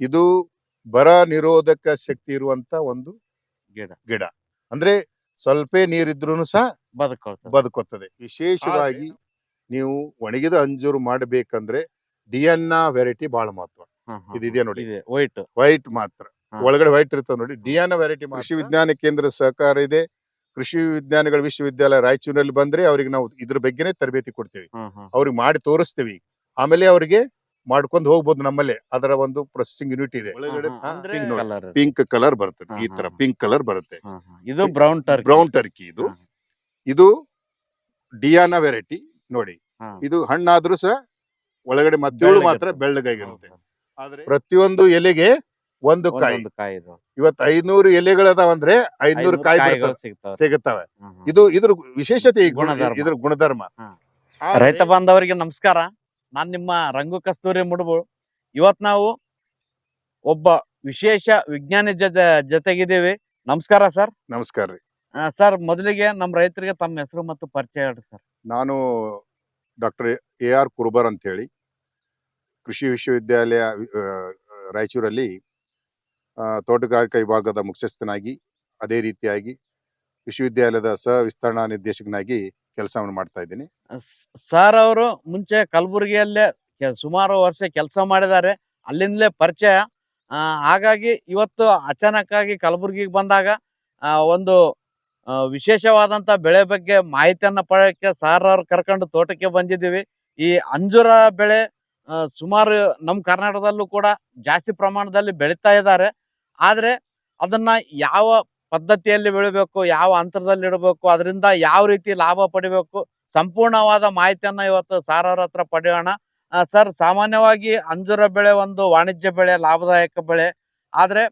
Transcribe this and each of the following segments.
ಇದು ಬರ ನಿರೋಧಕ ಶಕ್ತಿ ಇರುವಂತ ಒಂದು ಗಿಡ. ಗಿಡ. ಅಂದ್ರೆ ಸ್ವಲ್ಪ ನೀರಿದ್ರು ಸಹ ಬದುಕ ಬದುಕುತ್ತದೆ. ವಿಶೇಷವಾಗಿ ನೀವು ಒಣಗಿದ ಅಂಜೂರು ಮಾಡಬೇಕಂದ್ರೆ ಡಿಯನ್ನ ವೆರೈಟಿ ಬಹಳ ಮಹತ್ವ. ಇದೆಯಾ ಇದಿದೆ ನೋಡಿ. ವೈಟ್. ವೈಟ್ ಮಾತ್ರ. ಒಳಗಡೆ ವೈಟ್ ಇರ್ತದೆ ನೋಡಿ. ಡಿಎನ್ ವೆರೈಟಿ ಕೃಷಿ ವಿಜ್ಞಾನ ಕೇಂದ್ರ ಸಹಕಾರ ಇದೆ. ಕೃಷಿ ವಿಜ್ಞಾನಗಳ ವಿಶ್ವವಿದ್ಯಾಲಯ ರಾಯಚೂರಿನಲ್ಲಿ ಬಂದ್ರೆ ಅವ್ರಿಗೆ ನಾವು ಇದ್ರ ಬಗ್ಗೆನೇ ತರಬೇತಿ ಕೊಡ್ತೀವಿ. ಅವ್ರಿಗೆ ಮಾಡಿ ತೋರಿಸ್ತೀವಿ. ಆಮೇಲೆ ಅವರಿಗೆ ಮಾಡ್ಕೊಂಡು ಹೋಗ್ಬೋದು ನಮ್ಮಲ್ಲಿ. ಅದರ ಒಂದು ಪ್ರೊಸೆಸಿಂಗ್ ಯೂನಿಟ್ ಇದೆ. ಒಳಗಡೆ ಅಂದ್ರೆ ಕಲರ್ ಪಿಂಕ್ ಕಲರ್ ಬರುತ್ತೆ. ಈ ತರ ಪಿಂಕ್ ಕಲರ್ ಬರುತ್ತೆ. ಇದು ಬ್ರೌನ್ ಟರ್ಕಿ ಬ್ರೌನ್ ಟರ್ಕಿ ಇದು. ಇದು ಡಿಯಾನ ವೆರೈಟಿ ನೋಡಿ ಇದು ಹಣ್ಣಾದ್ರೂ ಸಹ ಒಳಗಡೆ ಮತ್ತೇಳು ಮಾತ್ರ. ಬೆಳ್ಳಗಾಗಿರುತ್ತೆ. ಆದ್ರೆ ಪ್ರತಿಯೊಂದು ಎಲೆಗೆ ಒಂದು ಕಾಯಿ. ಒಂದೊಂದು ಕಾಯಿ ಇದು. ಇವತ್ತು ಐನೂರು ಎಲೆಗಳದಾವಂದ್ರೆ ಐನೂರು ಐನೂರು ಕಾಯಿ ಸಿಗುತ್ತವೆ. ಇದು ಇದ್ರ ವಿಶೇಷತೆ ಈ ಗುಣ ಗುಣಧರ್ಮ. ಇದ್ರ ಗುಣಧರ್ಮ. ರೈತ ಬಾಂಧವರಿಗೆ ನಮಸ್ಕಾರ. ನಾನ್ ನಿಮ್ಮ ರಂಗು ಕಸ್ತೂರಿ ಮುಡುಬು. ಇವತ್ ನಾವು ಒಬ್ಬ ವಿಶೇಷ ವಿಜ್ಞಾನಿ ಜೊತೆ ಜೊತೆಗಿದ್ದೀವಿ. ನಮಸ್ಕಾರ ಸರ್. ನಮಸ್ಕಾರ ರೀ. ಸರ್ ಮೊದಲಿಗೆ ನಮ್ಮ ರೈತರಿಗೆ ತಮ್ಮ ಹೆಸರು ಮತ್ತು ಪರಿಚಯ ಹೇಳಿ ಸರ್. ನಾನು ಡಾಕ್ಟರ್ ಎ ಆರ್ ಕುರುಬರ್ ಅಂತ ಹೇಳಿ ಕೃಷಿ ವಿಶ್ವವಿದ್ಯಾಲಯ ರಾಯಚೂರಲ್ಲಿ ಆ, ತೋಟಗಾರಿಕಾ ವಿಭಾಗದ ಮುಖ್ಯಸ್ಥನಾಗಿ ಅದೇ ರೀತಿಯಾಗಿ ವಿಶ್ವವಿದ್ಯಾಲಯದ ಸಹ ವಿಸ್ತರಣಾ ನಿರ್ದೇಶಕನಾಗಿ ಕೆಲಸವನ್ನು ಮಾಡ್ತಾ ಇದ್ದೀನಿ. ಸರ್ ಅವರು ಮುಂಚೆ ಕಲಬುರಗಿಯಲ್ಲೇ ಸುಮಾರು ವರ್ಷ ಕೆಲಸ ಮಾಡಿದ್ದಾರೆ. ಅಲ್ಲಿಂದಲೇ ಪರಿಚಯ. ಹಾಗಾಗಿ ಇವತ್ತು ಅಚಾನಕ್ ಆಗಿ ಕಲಬುರಗಿಗೆ ಬಂದಾಗ ಒಂದು ವಿಶೇಷವಾದಂಥ ಬೆಳೆ ಬಗ್ಗೆ ಮಾಹಿತಿಯನ್ನು ಪಡೆಯಕ್ಕೆ ಸಾರ್ ಅವ್ರು ಕರ್ಕೊಂಡು ತೋಟಕ್ಕೆ ಬಂದಿದ್ದೀವಿ. ಈ ಅಂಜೂರ ಬೆಳೆ ಸುಮಾರು ನಮ್ಮ ಕರ್ನಾಟಕದಲ್ಲೂ ಕೂಡ ಜಾಸ್ತಿ ಪ್ರಮಾಣದಲ್ಲಿ ಬೆಳೀತಾ ಇದ್ದಾರೆ. ಆದರೆ ಅದನ್ನ ಯಾವ ಪದ್ಧತಿಯಲ್ಲಿ ಬೆಳಿಬೇಕು, ಯಾವ ಅಂತರದಲ್ಲಿ ಇಡಬೇಕು, ಅದರಿಂದ ಯಾವ ರೀತಿ ಲಾಭ ಪಡಿಬೇಕು, ಸಂಪೂರ್ಣವಾದ ಮಾಹಿತಿಯನ್ನ ಇವತ್ತು ಸಾರ್ ಅವ್ರ ಹತ್ರ ಪಡೆಯೋಣ. ಸರ್, ಸಾಮಾನ್ಯವಾಗಿ ಅಂಜೂರ ಬೆಳೆ ಒಂದು ವಾಣಿಜ್ಯ ಬೆಳೆ, ಲಾಭದಾಯಕ ಬೆಳೆ. ಆದ್ರೆ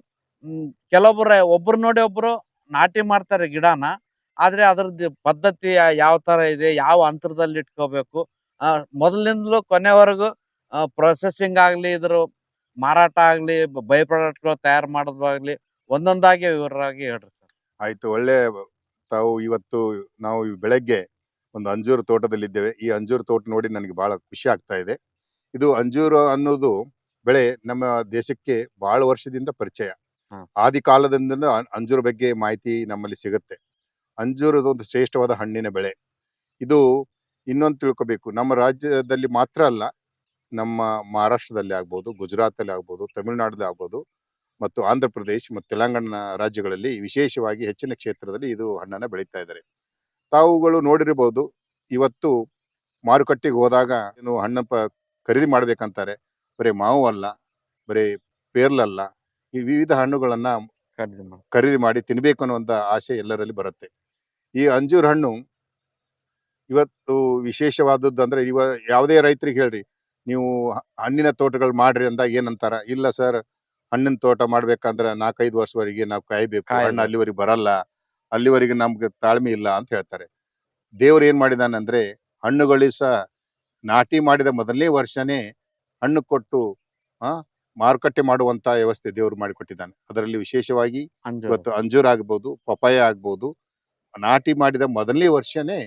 ಕೆಲವೊಬ್ಬರು ಒಬ್ರು ನೋಡಿ ಒಬ್ರು ನಾಟಿ ಮಾಡ್ತಾರೆ ಗಿಡನ, ಆದ್ರೆ ಅದ್ರದ್ದು ಪದ್ಧತಿ ಯಾವ ತರ ಇದೆ, ಯಾವ ಅಂತರದಲ್ಲಿ ಇಟ್ಕೋಬೇಕು. ಮೊದಲಿಂದಲೂ ಕೊನೆವರೆಗೂ ಪ್ರೊಸೆಸಿಂಗ್ ಆಗಲಿ, ಇದ್ರ ಮಾರಾಟ ಆಗಲಿ, ಬೈ ಪ್ರಾಡಕ್ಟ್ಗಳು ತಯಾರು ಮಾಡೋದಾಗ್ಲಿ ಒಂದೊಂದಾಗಿ ವಿವರವಾಗಿ ಹೇಳ್ರಿ ಸರ್. ಆಯ್ತು ಒಳ್ಳೆ ತಾವು ಇವತ್ತು ನಾವು ಈ ಬೆಳಗ್ಗೆ ಒಂದು ತೋಟದಲ್ಲಿ ಇದ್ದೇವೆ. ಈ ಅಂಜೂರು ತೋಟ ನೋಡಿ ನನಗೆ ಬಹಳ ಖುಷಿ ಆಗ್ತಾ ಇದೆ. ಇದು ಅಂಜೂರು ಅನ್ನೋದು ಬೆಳೆ ನಮ್ಮ ದೇಶಕ್ಕೆ ಬಹಳ ವರ್ಷದಿಂದ ಪರಿಚಯ. ಆದಿ ಕಾಲದಿಂದ ಅಂಜೂರು ಬಗ್ಗೆ ಮಾಹಿತಿ ನಮ್ಮಲ್ಲಿ ಸಿಗುತ್ತೆ. ಅಂಜೂರದ ಒಂದು ಶ್ರೇಷ್ಠವಾದ ಹಣ್ಣಿನ ಬೆಳೆ. ಇದು ಇನ್ನೊಂದು ತಿಳ್ಕೊಬೇಕು. ನಮ್ಮ ರಾಜ್ಯದಲ್ಲಿ ಮಾತ್ರ ಅಲ್ಲ ನಮ್ಮ ಮಹಾರಾಷ್ಟ್ರದಲ್ಲಿ ಆಗ್ಬೋದು ಗುಜರಾತಲ್ಲಿ ಆಗ್ಬೋದು ತಮಿಳುನಾಡಲ್ಲಿ ಆಗ್ಬೋದು ಮತ್ತು ಆಂಧ್ರ ಪ್ರದೇಶ್ ಮತ್ತು ತೆಲಂಗಾಣ ರಾಜ್ಯಗಳಲ್ಲಿ ವಿಶೇಷವಾಗಿ ಹೆಚ್ಚಿನ ಕ್ಷೇತ್ರದಲ್ಲಿ ಇದು ಹಣ್ಣನ್ನು ಬೆಳೀತಾ ಇದ್ದಾರೆ. ತಾವುಗಳು ನೋಡಿರಬಹುದು ಇವತ್ತು ಮಾರುಕಟ್ಟೆಗೆ ಹೋದಾಗ ಏನು ಹಣ್ಣ ಪ ಖರೀದಿ ಮಾಡಬೇಕಂತಾರೆ. ಬರೀ ಮಾವು ಅಲ್ಲ, ಬರೀ ಪೇರ್ಲಲ್ಲ ಈ ವಿವಿಧ ಹಣ್ಣುಗಳನ್ನು ಖರೀದಿ ಮಾಡಿ ತಿನ್ನಬೇಕು ಅನ್ನುವಂಥ ಆಸೆ ಎಲ್ಲರಲ್ಲಿ ಬರುತ್ತೆ. ಈ ಅಂಜೂರ ಹಣ್ಣು ಇವತ್ತು ವಿಶೇಷವಾದದ್ದು ಅಂದ್ರೆ ಇವ, ಯಾವುದೇ ರೈತರಿಗೆ ಹೇಳ್ರಿ, ನೀವು ಹಣ್ಣಿನ ತೋಟಗಳು ಮಾಡ್ರಿ ಅಂದಾಗ ಏನಂತಾರ? ಇಲ್ಲ ಸರ್ ಹಣ್ಣಿನ ತೋಟ ಮಾಡ್ಬೇಕಂದ್ರೆ ನಾಲ್ಕೈದು ವರ್ಷವರೆಗೆ ನಾವು ಕಾಯ್ಬೇಕು. ಹಣ್ಣ ಅಲ್ಲಿವರೆಗೆ ಬರಲ್ಲ. ಅಲ್ಲಿವರೆಗೆ ನಮ್ಗೆ ತಾಳ್ಮೆ ಇಲ್ಲ ಅಂತ ಹೇಳ್ತಾರೆ. ದೇವ್ರು ಏನ್ ಮಾಡಿದಾನಂದ್ರೆ ಹಣ್ಣುಗಳಿಗೆ ಸಹ ನಾಟಿ ಮಾಡಿದ ಮೊದಲನೇ ವರ್ಷನೇ ಹಣ್ಣು ಕೊಟ್ಟು ಆ ಮಾರುಕಟ್ಟೆ ಮಾಡುವಂತ ವ್ಯವಸ್ಥೆ ದೇವ್ರು ಮಾಡಿಕೊಟ್ಟಿದ್ದಾನೆ. ಅದರಲ್ಲಿ ವಿಶೇಷವಾಗಿ ಇವತ್ತು ಅಂಜೂರ ಆಗ್ಬಹುದು ಪಪಾಯ ಆಗ್ಬಹುದು ನಾಟಿ ಮಾಡಿದ ಮೊದಲನೇ ವರ್ಷನೇ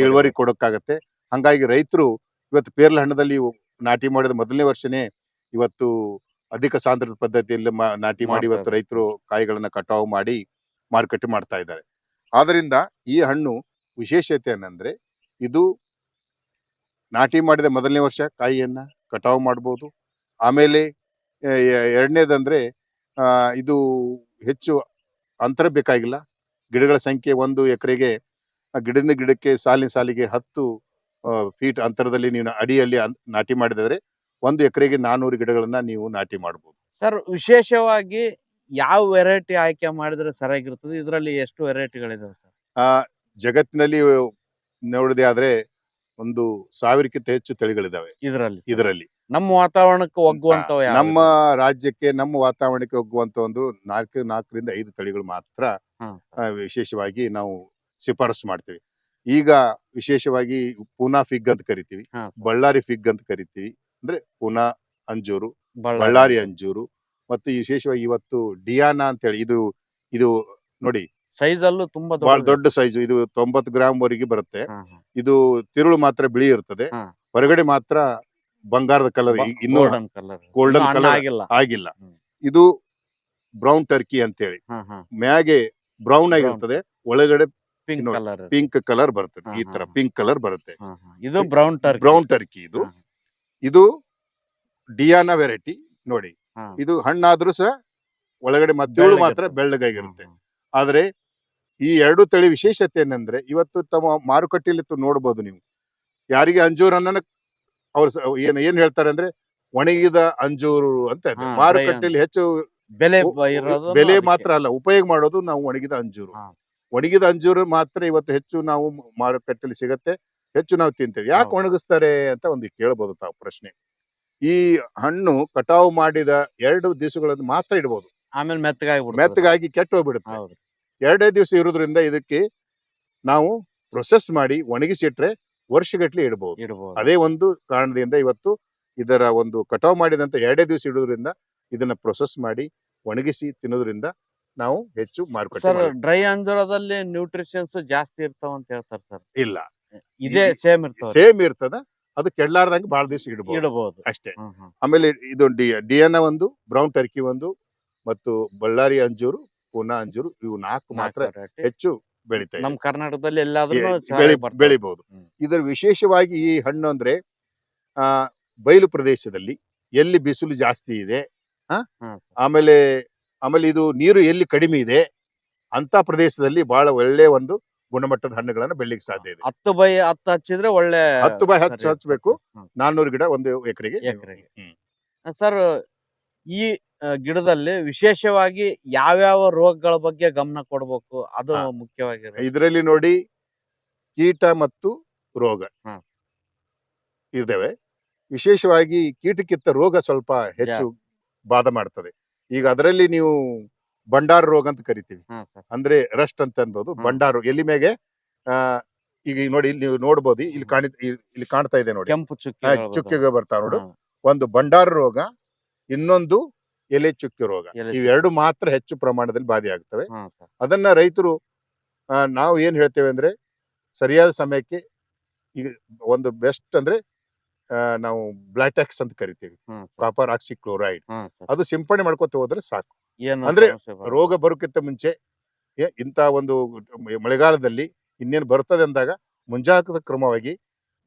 ಇಳುವರಿ ಕೊಡೋಕ್ಕಾಗತ್ತೆ. ಹಂಗಾಗಿ ರೈತರು ಇವತ್ತು ಪೇರ್ಲ ಹಣ್ಣದಲ್ಲಿ ನಾಟಿ ಮಾಡಿದ ಮೊದಲನೇ ವರ್ಷನೇ ಇವತ್ತು ಅಧಿಕ ಸಾಂದ್ರದ ಪದ್ಧತಿಯಲ್ಲಿ ನಾಟಿ ಮಾಡಿ ಇವತ್ತು ರೈತರು ಕಾಯಿಗಳನ್ನ ಕಟಾವು ಮಾಡಿ ಮಾರುಕಟ್ಟೆ ಮಾಡ್ತಾ ಇದ್ದಾರೆ. ಆದ್ರಿಂದ ಈ ಹಣ್ಣು ವಿಶೇಷತೆ ಏನಂದ್ರೆ ಇದು ನಾಟಿ ಮಾಡಿದ ಮೊದಲನೇ ವರ್ಷ ಕಾಯಿಯನ್ನ ಕಟಾವು ಮಾಡ್ಬೋದು. ಆಮೇಲೆ ಎರಡನೇದಂದ್ರೆ ಆ, ಇದು ಹೆಚ್ಚು ಅಂತರ ಬೇಕಾಗಿಲ್ಲ. ಗಿಡಗಳ ಸಂಖ್ಯೆ ಒಂದು ಎಕರೆಗೆ ಗಿಡದಿಂದ ಗಿಡಕ್ಕೆ ಸಾಲಿನ ಸಾಲಿಗೆ ಹತ್ತು ಫೀಟ್ ಅಂತರದಲ್ಲಿ ನೀವು ಅಡಿಯಲ್ಲಿ ನಾಟಿ ಮಾಡಿದರೆ ಒಂದು ಎಕರೆಗೆ ನಾನೂರು ಗಿಡಗಳನ್ನ ನೀವು ನಾಟಿ ಮಾಡಬಹುದು ಸರ್ ವಿಶೇಷವಾಗಿ ಯಾವ ವೆರೈಟಿ ಆಯ್ಕೆ ಮಾಡಿದ್ರೆ ಸರಿಯಾಗಿರ್ತದೆ? ಇದರಲ್ಲಿ ಎಷ್ಟು ವೆರೈಟಿಗಳಿದಾವೆ ಸರ್? ಆ ಜಗತ್ತಿನಲ್ಲಿ ನೋಡದೆ ಆದ್ರೆ ಒಂದು ಸಾವಿರಕ್ಕಿಂತ ಹೆಚ್ಚು ತಳಿಗಳಿದಾವೆ. ಇದರಲ್ಲಿ ಇದರಲ್ಲಿ. ನಮ್ಮ ವಾತಾವರಣಕ್ಕೆ ಒಗ್ಗುವಂತ ನಮ್ಮ ರಾಜ್ಯಕ್ಕೆ ನಮ್ಮ ವಾತಾವರಣಕ್ಕೆ ಒಗ್ಗುವಂತ ಒಂದು ನಾಲ್ಕು ನಾಲ್ಕರಿಂದ ಐದು ತಳಿಗಳು ಮಾತ್ರ ಆ, ವಿಶೇಷವಾಗಿ ನಾವು ಶಿಫಾರಸು ಮಾಡ್ತೀವಿ. ಈಗ ವಿಶೇಷವಾಗಿ ಪೂನಾ ಫಿಗ್ ಅಂತ ಕರಿತೀವಿ. ಬಳ್ಳಾರಿ ಫಿಗ್ ಅಂತ ಕರಿತೀವಿ. ಅಂದ್ರೆ ಪುನಾ ಅಂಜೂರು ಬಳ್ಳಾರಿ. ಅಂಜೂರು ಮತ್ತು ವಿಶೇಷವಾಗಿ ಇವತ್ತು ಡಿಯಾನಾ ಅಂತ ಹೇಳಿ ಇದು ಇದು ನೋಡಿ. ಸೈಜ್ ಅಲ್ಲೂ ತುಂಬಾ ಬಹಳ ದೊಡ್ಡ ಸೈಜ್ ಇದು ತೊಂಬತ್ತು ಗ್ರಾಮ್ ವರೆಗೆ ಬರುತ್ತೆ. ಇದು ತಿರುಳು ಮಾತ್ರ ಬಿಳಿ ಇರ್ತದೆ. ಹೊರಗಡೆ ಮಾತ್ರ ಬಂಗಾರದ ಕಲರ್ ಇನ್ನೂ ಗೋಲ್ಡನ್ ಕಲರ್. ಆಗಿಲ್ಲ. ಆಗಿಲ್ಲ ಇದು ಬ್ರೌನ್ ಟರ್ಕಿ ಅಂತೇಳಿ. ಹಾ ಹಾ. ಮ್ಯಾಗೆ ಬ್ರೌನ್ ಆಗಿರ್ತದೆ. ಒಳಗಡೆ ಪಿಂಕ್ ಕಲರ್ ಪಿಂಕ್ ಕಲರ್ ಬರ್ತದೆ. ಈ ತರ ಪಿಂಕ್ ಕಲರ್ ಬರುತ್ತೆ. ಇದು ಬ್ರೌನ್ ಟರ್ಕಿ ಬ್ರೌನ್ ಟರ್ಕಿ ಇದು. ಇದು ಡಿಯಾನ ವೆರೈಟಿ ನೋಡಿ. ಇದು ಹಣ್ಣಾದ್ರೂ ಸಹ ಒಳಗಡೆ ಮದ್ದೂಳು ಮಾತ್ರ ಬೆಳ್ಳಗಾಗಿರುತ್ತೆ. ಆದ್ರೆ ಈ ಎರಡು ತಳಿ ವಿಶೇಷತೆ ಏನಂದ್ರೆ ಇವತ್ತು ತಮ್ಮ ಮಾರುಕಟ್ಟೆಯಲ್ಲಿ ನೋಡಬಹುದು ನೀವು. ಯಾರಿಗೆ ಅಂಜೂರನ್ನ ಅವ್ರು ಸ- ಏನ್ ಏನ್ ಹೇಳ್ತಾರೆ ಅಂದ್ರೆ ಒಣಗಿದ ಅಂಜೂರು ಅಂತ. ಮಾರುಕಟ್ಟೆಯಲ್ಲಿ ಹೆಚ್ಚು ಬೆಲೆ ಬೆಲೆ ಮಾತ್ರ ಅಲ್ಲ ಉಪಯೋಗ ಮಾಡೋದು ನಾವು ಒಣಗಿದ ಅಂಜೂರು. ಒಣಗಿದ ಅಂಜೂರು ಮಾತ್ರ ಇವತ್ತು ಹೆಚ್ಚು ನಾವು ಮಾರುಕಟ್ಟೆಯಲ್ಲಿ ಸಿಗತ್ತೆ. ಹೆಚ್ಚು ನಾವು ತಿಂತೇವೆ. ಯಾಕೆ. ಒಣಗಿಸ್ತಾರೆ ಅಂತ ಒಂದು ಕೇಳಬಹುದು ತಾವು ಪ್ರಶ್ನೆ. ಈ ಹಣ್ಣು ಕಟಾವು ಮಾಡಿದ ಎರಡು ದಿವಸಗಳನ್ನು ಮಾತ್ರ ಇಡಬಹುದು ಆಮೇಲೆ ಮೆತ್ತಗಾಗಿ. ಮೆತ್ತಗಾಗಿ ಕೆಟ್ಟು ಹೋಗ್ಬಿಡುತ್ತೆ. ಎರಡೇ ದಿವಸ ಇರೋದ್ರಿಂದ ಇದಕ್ಕೆ ನಾವು ಪ್ರೊಸೆಸ್ ಮಾಡಿ ಒಣಗಿಸಿಟ್ರೆ ವರ್ಷಗಟ್ಲೆ ಇಡಬಹುದು ಇಡ್ಬೋದು. ಅದೇ ಒಂದು ಕಾರಣದಿಂದ ಇವತ್ತು ಇದರ ಒಂದು ಕಟಾವು ಮಾಡಿದಂತ ಎರಡೇ ದಿವಸ ಇಡೋದ್ರಿಂದ ಇದನ್ನ ಪ್ರೊಸೆಸ್ ಮಾಡಿ ಒಣಗಿಸಿ ತಿನ್ನೋದ್ರಿಂದ ನಾವು ಹೆಚ್ಚು ಮಾರುಕಟ್ಟೆ ಸರ್ ಡ್ರೈ ಅಂಜೂರದಲ್ಲಿ ನ್ಯೂಟ್ರಿಷನ್ಸ್ ಜಾಸ್ತಿ ಇರ್ತಾವ ಅಂತ ಹೇಳ್ತಾರೆ ಸರ್. ಇಲ್ಲ. ಇದೇ ಸೇಮ್ ಸೇಮ್ ಇರ್ತದ. ಅದು ಕೆಡ್ಲಾರ್ದಂಗೆ ಬಹಳ ದಿವಸ ಇಡಬಹುದು ಇಡಬಹುದು ಅಷ್ಟೇ. ಆಮೇಲೆ ಇದು ಡಿ ಡಿಯನ ಒಂದು ಬ್ರೌನ್ ಟರ್ಕಿ ಒಂದು ಮತ್ತು ಬಳ್ಳಾರಿ ಅಂಜೂರು ಪೂನಾ ಅಂಜೂರು ಇವು ನಾಲ್ಕು ಮಾತ್ರ ಹೆಚ್ಚು ಬೆಳಿತಾ ನಮ್ಮ ಕರ್ನಾಟಕದಲ್ಲಿ ಎಲ್ಲಾದ್ರೂ ಬೆಳಿಬಹುದು. ಇದರ ವಿಶೇಷವಾಗಿ ಈ ಹಣ್ಣು ಅಂದ್ರೆ ಆ ಬಯಲು ಪ್ರದೇಶದಲ್ಲಿ ಎಲ್ಲಿ ಬಿಸಿಲು ಜಾಸ್ತಿ ಇದೆ ಆಮೇಲೆ ಆಮೇಲೆ ಇದು ನೀರು ಎಲ್ಲಿ ಕಡಿಮೆ ಇದೆ ಅಂತ ಪ್ರದೇಶದಲ್ಲಿ ಬಹಳ ಒಳ್ಳೆ ಒಂದು ಗುಣಮಟ್ಟದ ಹಣ್ಣುಗಳನ್ನ ಬೆಳಿಲಿಕ್ಕೆ ಸಾಧ್ಯ ಇದೆ. ಹತ್ತು ಬೈ ಹತ್ತು ಹಚ್ಚಿದ್ರೆ ಒಳ್ಳೆ ಹತ್ತು ಬೈ ಹತ್ತು ಹಚ್ಚಬೇಕು. ನಾನ್ನೂರು ಗಿಡ ಒಂದು ಎಕರೆಗೆ ಎಕರೆಗೆ. ಸರ್ ಈ ಗಿಡದಲ್ಲಿ ವಿಶೇಷವಾಗಿ ಯಾವ್ಯಾವ ರೋಗಗಳ ಬಗ್ಗೆ ಗಮನ ಕೊಡ್ಬೇಕು? ಅದು. ಮುಖ್ಯವಾಗಿ ಇದರಲ್ಲಿ ನೋಡಿ ಕೀಟ ಮತ್ತು ರೋಗ. ಇರ್ತವೆ. ವಿಶೇಷವಾಗಿ ಕೀಟಕ್ಕಿಂತ ರೋಗ ಸ್ವಲ್ಪ ಹೆಚ್ಚು ಬಾಧ ಮಾಡ್ತದೆ. ಈಗ ಅದರಲ್ಲಿ ನೀವು ಬಂಡಾರ ರೋಗ ಅಂತ ಕರಿತೀವಿ. ಅಂದ್ರೆ ರಸ್ಟ್ ಅಂತ ಅನ್ಬೋದು. ಬಂಡಾರ ರೋಗ. ಎಲ್ಲಿ ಮೇಗೆ? ಈಗ ನೋಡಿ ಇಲ್ಲಿ ನೀವು ನೋಡ್ಬೋದು ಇಲ್ಲಿ. ಕಾಣಿ ಇಲ್ಲಿ ಕಾಣ್ತಾ ಇದೆ ನೋಡಿ. ಕೆಂಪು ಚುಕ್ಕಿಗೆ ಬರ್ತಾವ ನೋಡು. ಒಂದು ಬಂಡಾರ ರೋಗ ಇನ್ನೊಂದು ಎಲೆ ಚುಕ್ಕಿ ರೋಗ. ಇವೆರಡು ಮಾತ್ರ ಹೆಚ್ಚು ಪ್ರಮಾಣದಲ್ಲಿ ಬಾಧೆ ಆಗ್ತವೆ. ಅದನ್ನ ರೈತರು ನಾವು ಏನ್ ಹೇಳ್ತೇವೆ ಅಂದ್ರೆ ಸರಿಯಾದ ಸಮಯಕ್ಕೆ ಈಗ ಒಂದು ಬೆಸ್ಟ್ ಅಂದ್ರೆ ನಾವು ಬ್ಲಾಟೆಕ್ಸ್ ಅಂತ ಕರಿತೀವಿ. ಕಾಪರ್ ಆಕ್ಸಿ ಕ್ಲೋರೈಡ್ ಅದು ಸಿಂಪಡಣೆ ಮಾಡ್ಕೊತ ಹೋದ್ರೆ ಸಾಕು. ಏನು ಅಂದ್ರೆ ಸಮಸ್ಯೆ. ರೋಗ ಬರೋಕ್ಕಿಂತ ಮುಂಚೆ ಏ- ಇಂಥ ಒಂದು ಮಳೆಗಾಲದಲ್ಲಿ ಇನ್ನೇನು ಬರ್ತದೆ ಅಂದಾಗ ಮುಂಜಾಗ್ರತಾ ಕ್ರಮವಾಗಿ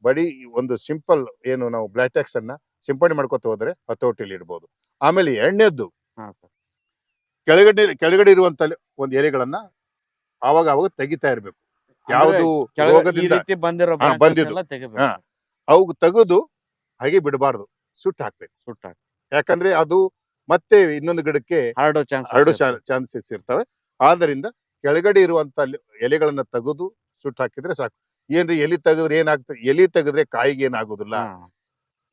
ಬಡಿ ಒಂದು ಸಿಂಪಲ್ ಏನು ನಾವು ಬ್ಲಾಟ್ಯಾಕ್ಸ್ ಅನ್ನ ಸಿಂಪಡಣೆ ಮಾಡ್ಕೊತ ಹೋದ್ರೆ ಹತೋಟಿಯಲ್ಲಿ ಇಡ್ಬೋದು ಆಮೇಲೆ ಎಣ್ಣೆದ್ದು ಹಾ ಸರ್ ಕೆಳಗಡೆ ಕೆಳಗಡೆ ಇರುವಂತ ಒಂದು ಎಲೆಗಳನ್ನ ಆವಾಗ ಅವಾಗ ತೆಗಿತಾ ಇರ್ಬೇಕು ಯಾವುದು ಕೆಳಗೆ ಈ ರೋಗದಿಂದ ರೀತಿ ಬಂದಿರೋ ಹಾ, branches ಬಂದಿದ್ದು. ಎಲ್ಲ ತೆಗಿಬೇಕು ಹಾ. ಅವು ತೆಗೆದು ಹಾಗೆ ಬಿಡಬಾರ್ದು ಸುಟ್ಟು ಹಾಕ್ಬೇಕು ಸುಟ್ಟ ಯಾಕಂದ್ರೆ ಅದು ಮತ್ತೆ ಇನ್ನೊಂದು ಗಿಡಕ್ಕೆ ಹರಡೋ ಚಾನ್ಸ್ ಹರಡೋ ಚಾನ್ಸಸ್ ಇರ್ತವೆ. ಆದ್ರಿಂದ ಕೆಳಗಡೆ ಇರುವಂತ ಎಲೆಗಳನ್ನ ತೆಗೆದು ಸುಟ್ಟು ಹಾಕಿದ್ರೆ ಸಾಕು. ಏನ್ರಿ ಎಲಿ ತೆಗೆದ್ರೆ ಏನಾಗ್ತದೆ ಎಲಿ ತೆಗೆದ್ರೆ ಕಾಯಿಗೆ ಏನಾಗುದಿಲ್ಲ.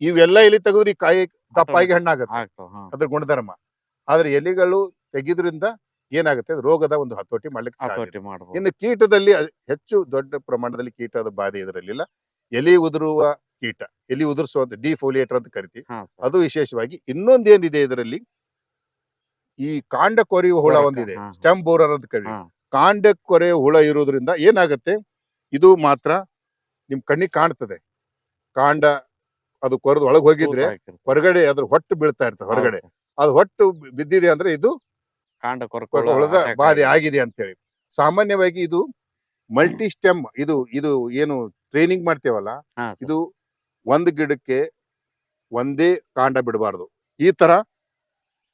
ಇವೆಲ್ಲ ಎಲಿ ತೆಗೆದ್ರೆ ಈ ಕಾಯಿ ತಪ್ಪಾಗಿ ಹಣ್ಣಾಗತ್ತೆ. ಅದ್ರ ಗುಣಧರ್ಮ. ಆದ್ರೆ ಎಲೆಗಳು ತೆಗೆದ್ರಿಂದ ಏನಾಗುತ್ತೆ? ರೋಗದ ಒಂದು ಹತೋಟಿ ಮಾಡ್ಲಿಕ್ಕೆ ಇನ್ನು ಕೀಟದಲ್ಲಿ ಹೆಚ್ಚು ದೊಡ್ಡ ಪ್ರಮಾಣದಲ್ಲಿ ಕೀಟದ ಬಾಧೆ ಇದರಲ್ಲಿಲ್ಲ ಎಲೆ ಉದುರುವ ಕೀಟ. ಎಲ್ಲಿ ಉದುರಿಸುವಂತ ಡಿಫೋಲಿಯೇಟರ್ ಅಂತ ಕರಿತೀವಿ. ಅದು ವಿಶೇಷವಾಗಿ ಇನ್ನೊಂದೇನಿದೆ ಇದರಲ್ಲಿ? ಈ ಕಾಂಡ ಕೊರೆಯುವ ಹುಳ ಒಂದಿದೆ. ಸ್ಟೆಮ್ ಬೋರರ್ ಅಂತ ಕರಿ ಕಾಂಡ ಕೊರೆಯುವ ಹುಳ ಇರೋದ್ರಿಂದ ಏನಾಗತ್ತೆ? ಇದು ಮಾತ್ರ ನಿಮ್ ಕಣ್ಣಿಗೆ ಕಾಣ್ತದೆ. ಕಾಂಡ ಅದು ಕೊರೆದು ಒಳಗೆ ಹೋಗಿದ್ರೆ ಹೊರಗಡೆ ಅದ್ರ ಹೊಟ್ಟು ಬೀಳ್ತಾ ಇರ್ತದೆ ಹೊರಗಡೆ. ಅದು ಹೊಟ್ಟು ಬಿದ್ದಿದೆ ಅಂದ್ರೆ ಇದು ಕಾಂಡ ಹುಳದ ಬಾಧೆ ಆಗಿದೆ. ಅಂತೇಳಿ ಸಾಮಾನ್ಯವಾಗಿ ಇದು ಮಲ್ಟಿ ಸ್ಟೆಮ್ ಇದು ಇದು ಏನು ಟ್ರೈನಿಂಗ್ ಮಾಡ್ತೇವಲ್ಲ? ಇದು ಒಂದು ಗಿಡಕ್ಕೆ ಒಂದೇ ಕಾಂಡ ಬಿಡಬಾರ್ದು. ಈ ತರ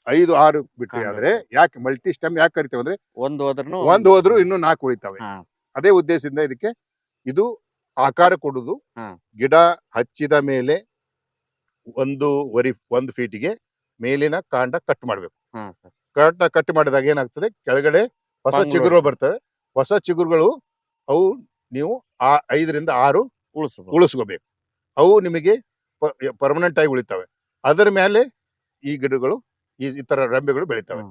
ಐದು ಆರು ಬಿಟ್ಟು ಆದ್ರೆ ಯಾಕೆ ಮಲ್ಟಿ ಸ್ಟೆಮ್ ಯಾಕೆ ಕರಿತೇವೆ ಅಂದ್ರೆ ಒಂದು ಹೋದ್ರು ಒಂದು ಹೋದ್ರು ಇನ್ನು ನಾಲ್ಕು ಉಳಿತಾವೆ. ಅದೇ ಉದ್ದೇಶದಿಂದ ಇದಕ್ಕೆ ಇದು ಆಕಾರ ಕೊಡುದು ಗಿಡ ಹಚ್ಚಿದ ಮೇಲೆ ಒಂದು ವರಿ ಒಂದು ಫೀಟಿಗೆ ಮೇಲಿನ ಕಾಂಡ ಕಟ್ ಮಾಡ್ಬೇಕು. ಕಾಂಡ ಕಟ್ ಮಾಡಿದಾಗ ಏನಾಗ್ತದೆ? ಕೆಳಗಡೆ ಹೊಸ ಚಿಗುರು ಚಿಗುರುಗಳು ಬರ್ತವೆ. ಹೊಸ ಚಿಗುರುಗಳು ಅವು ನೀವು ಆ ಐದರಿಂದ ಆರು ಉಳಿಸ್ಕೋಬೇಕು. ಅವು ನಿಮಗೆ ಪರ್ಮನೆಂಟ್ ಆಗಿ ಉಳಿತವೆ. ಅದರ ಮೇಲೆ ಈ ಗಿಡಗಳು ಈ ಈ ತರ ರೆಂಬೆಗಳು ಬೆಳಿತವೆ.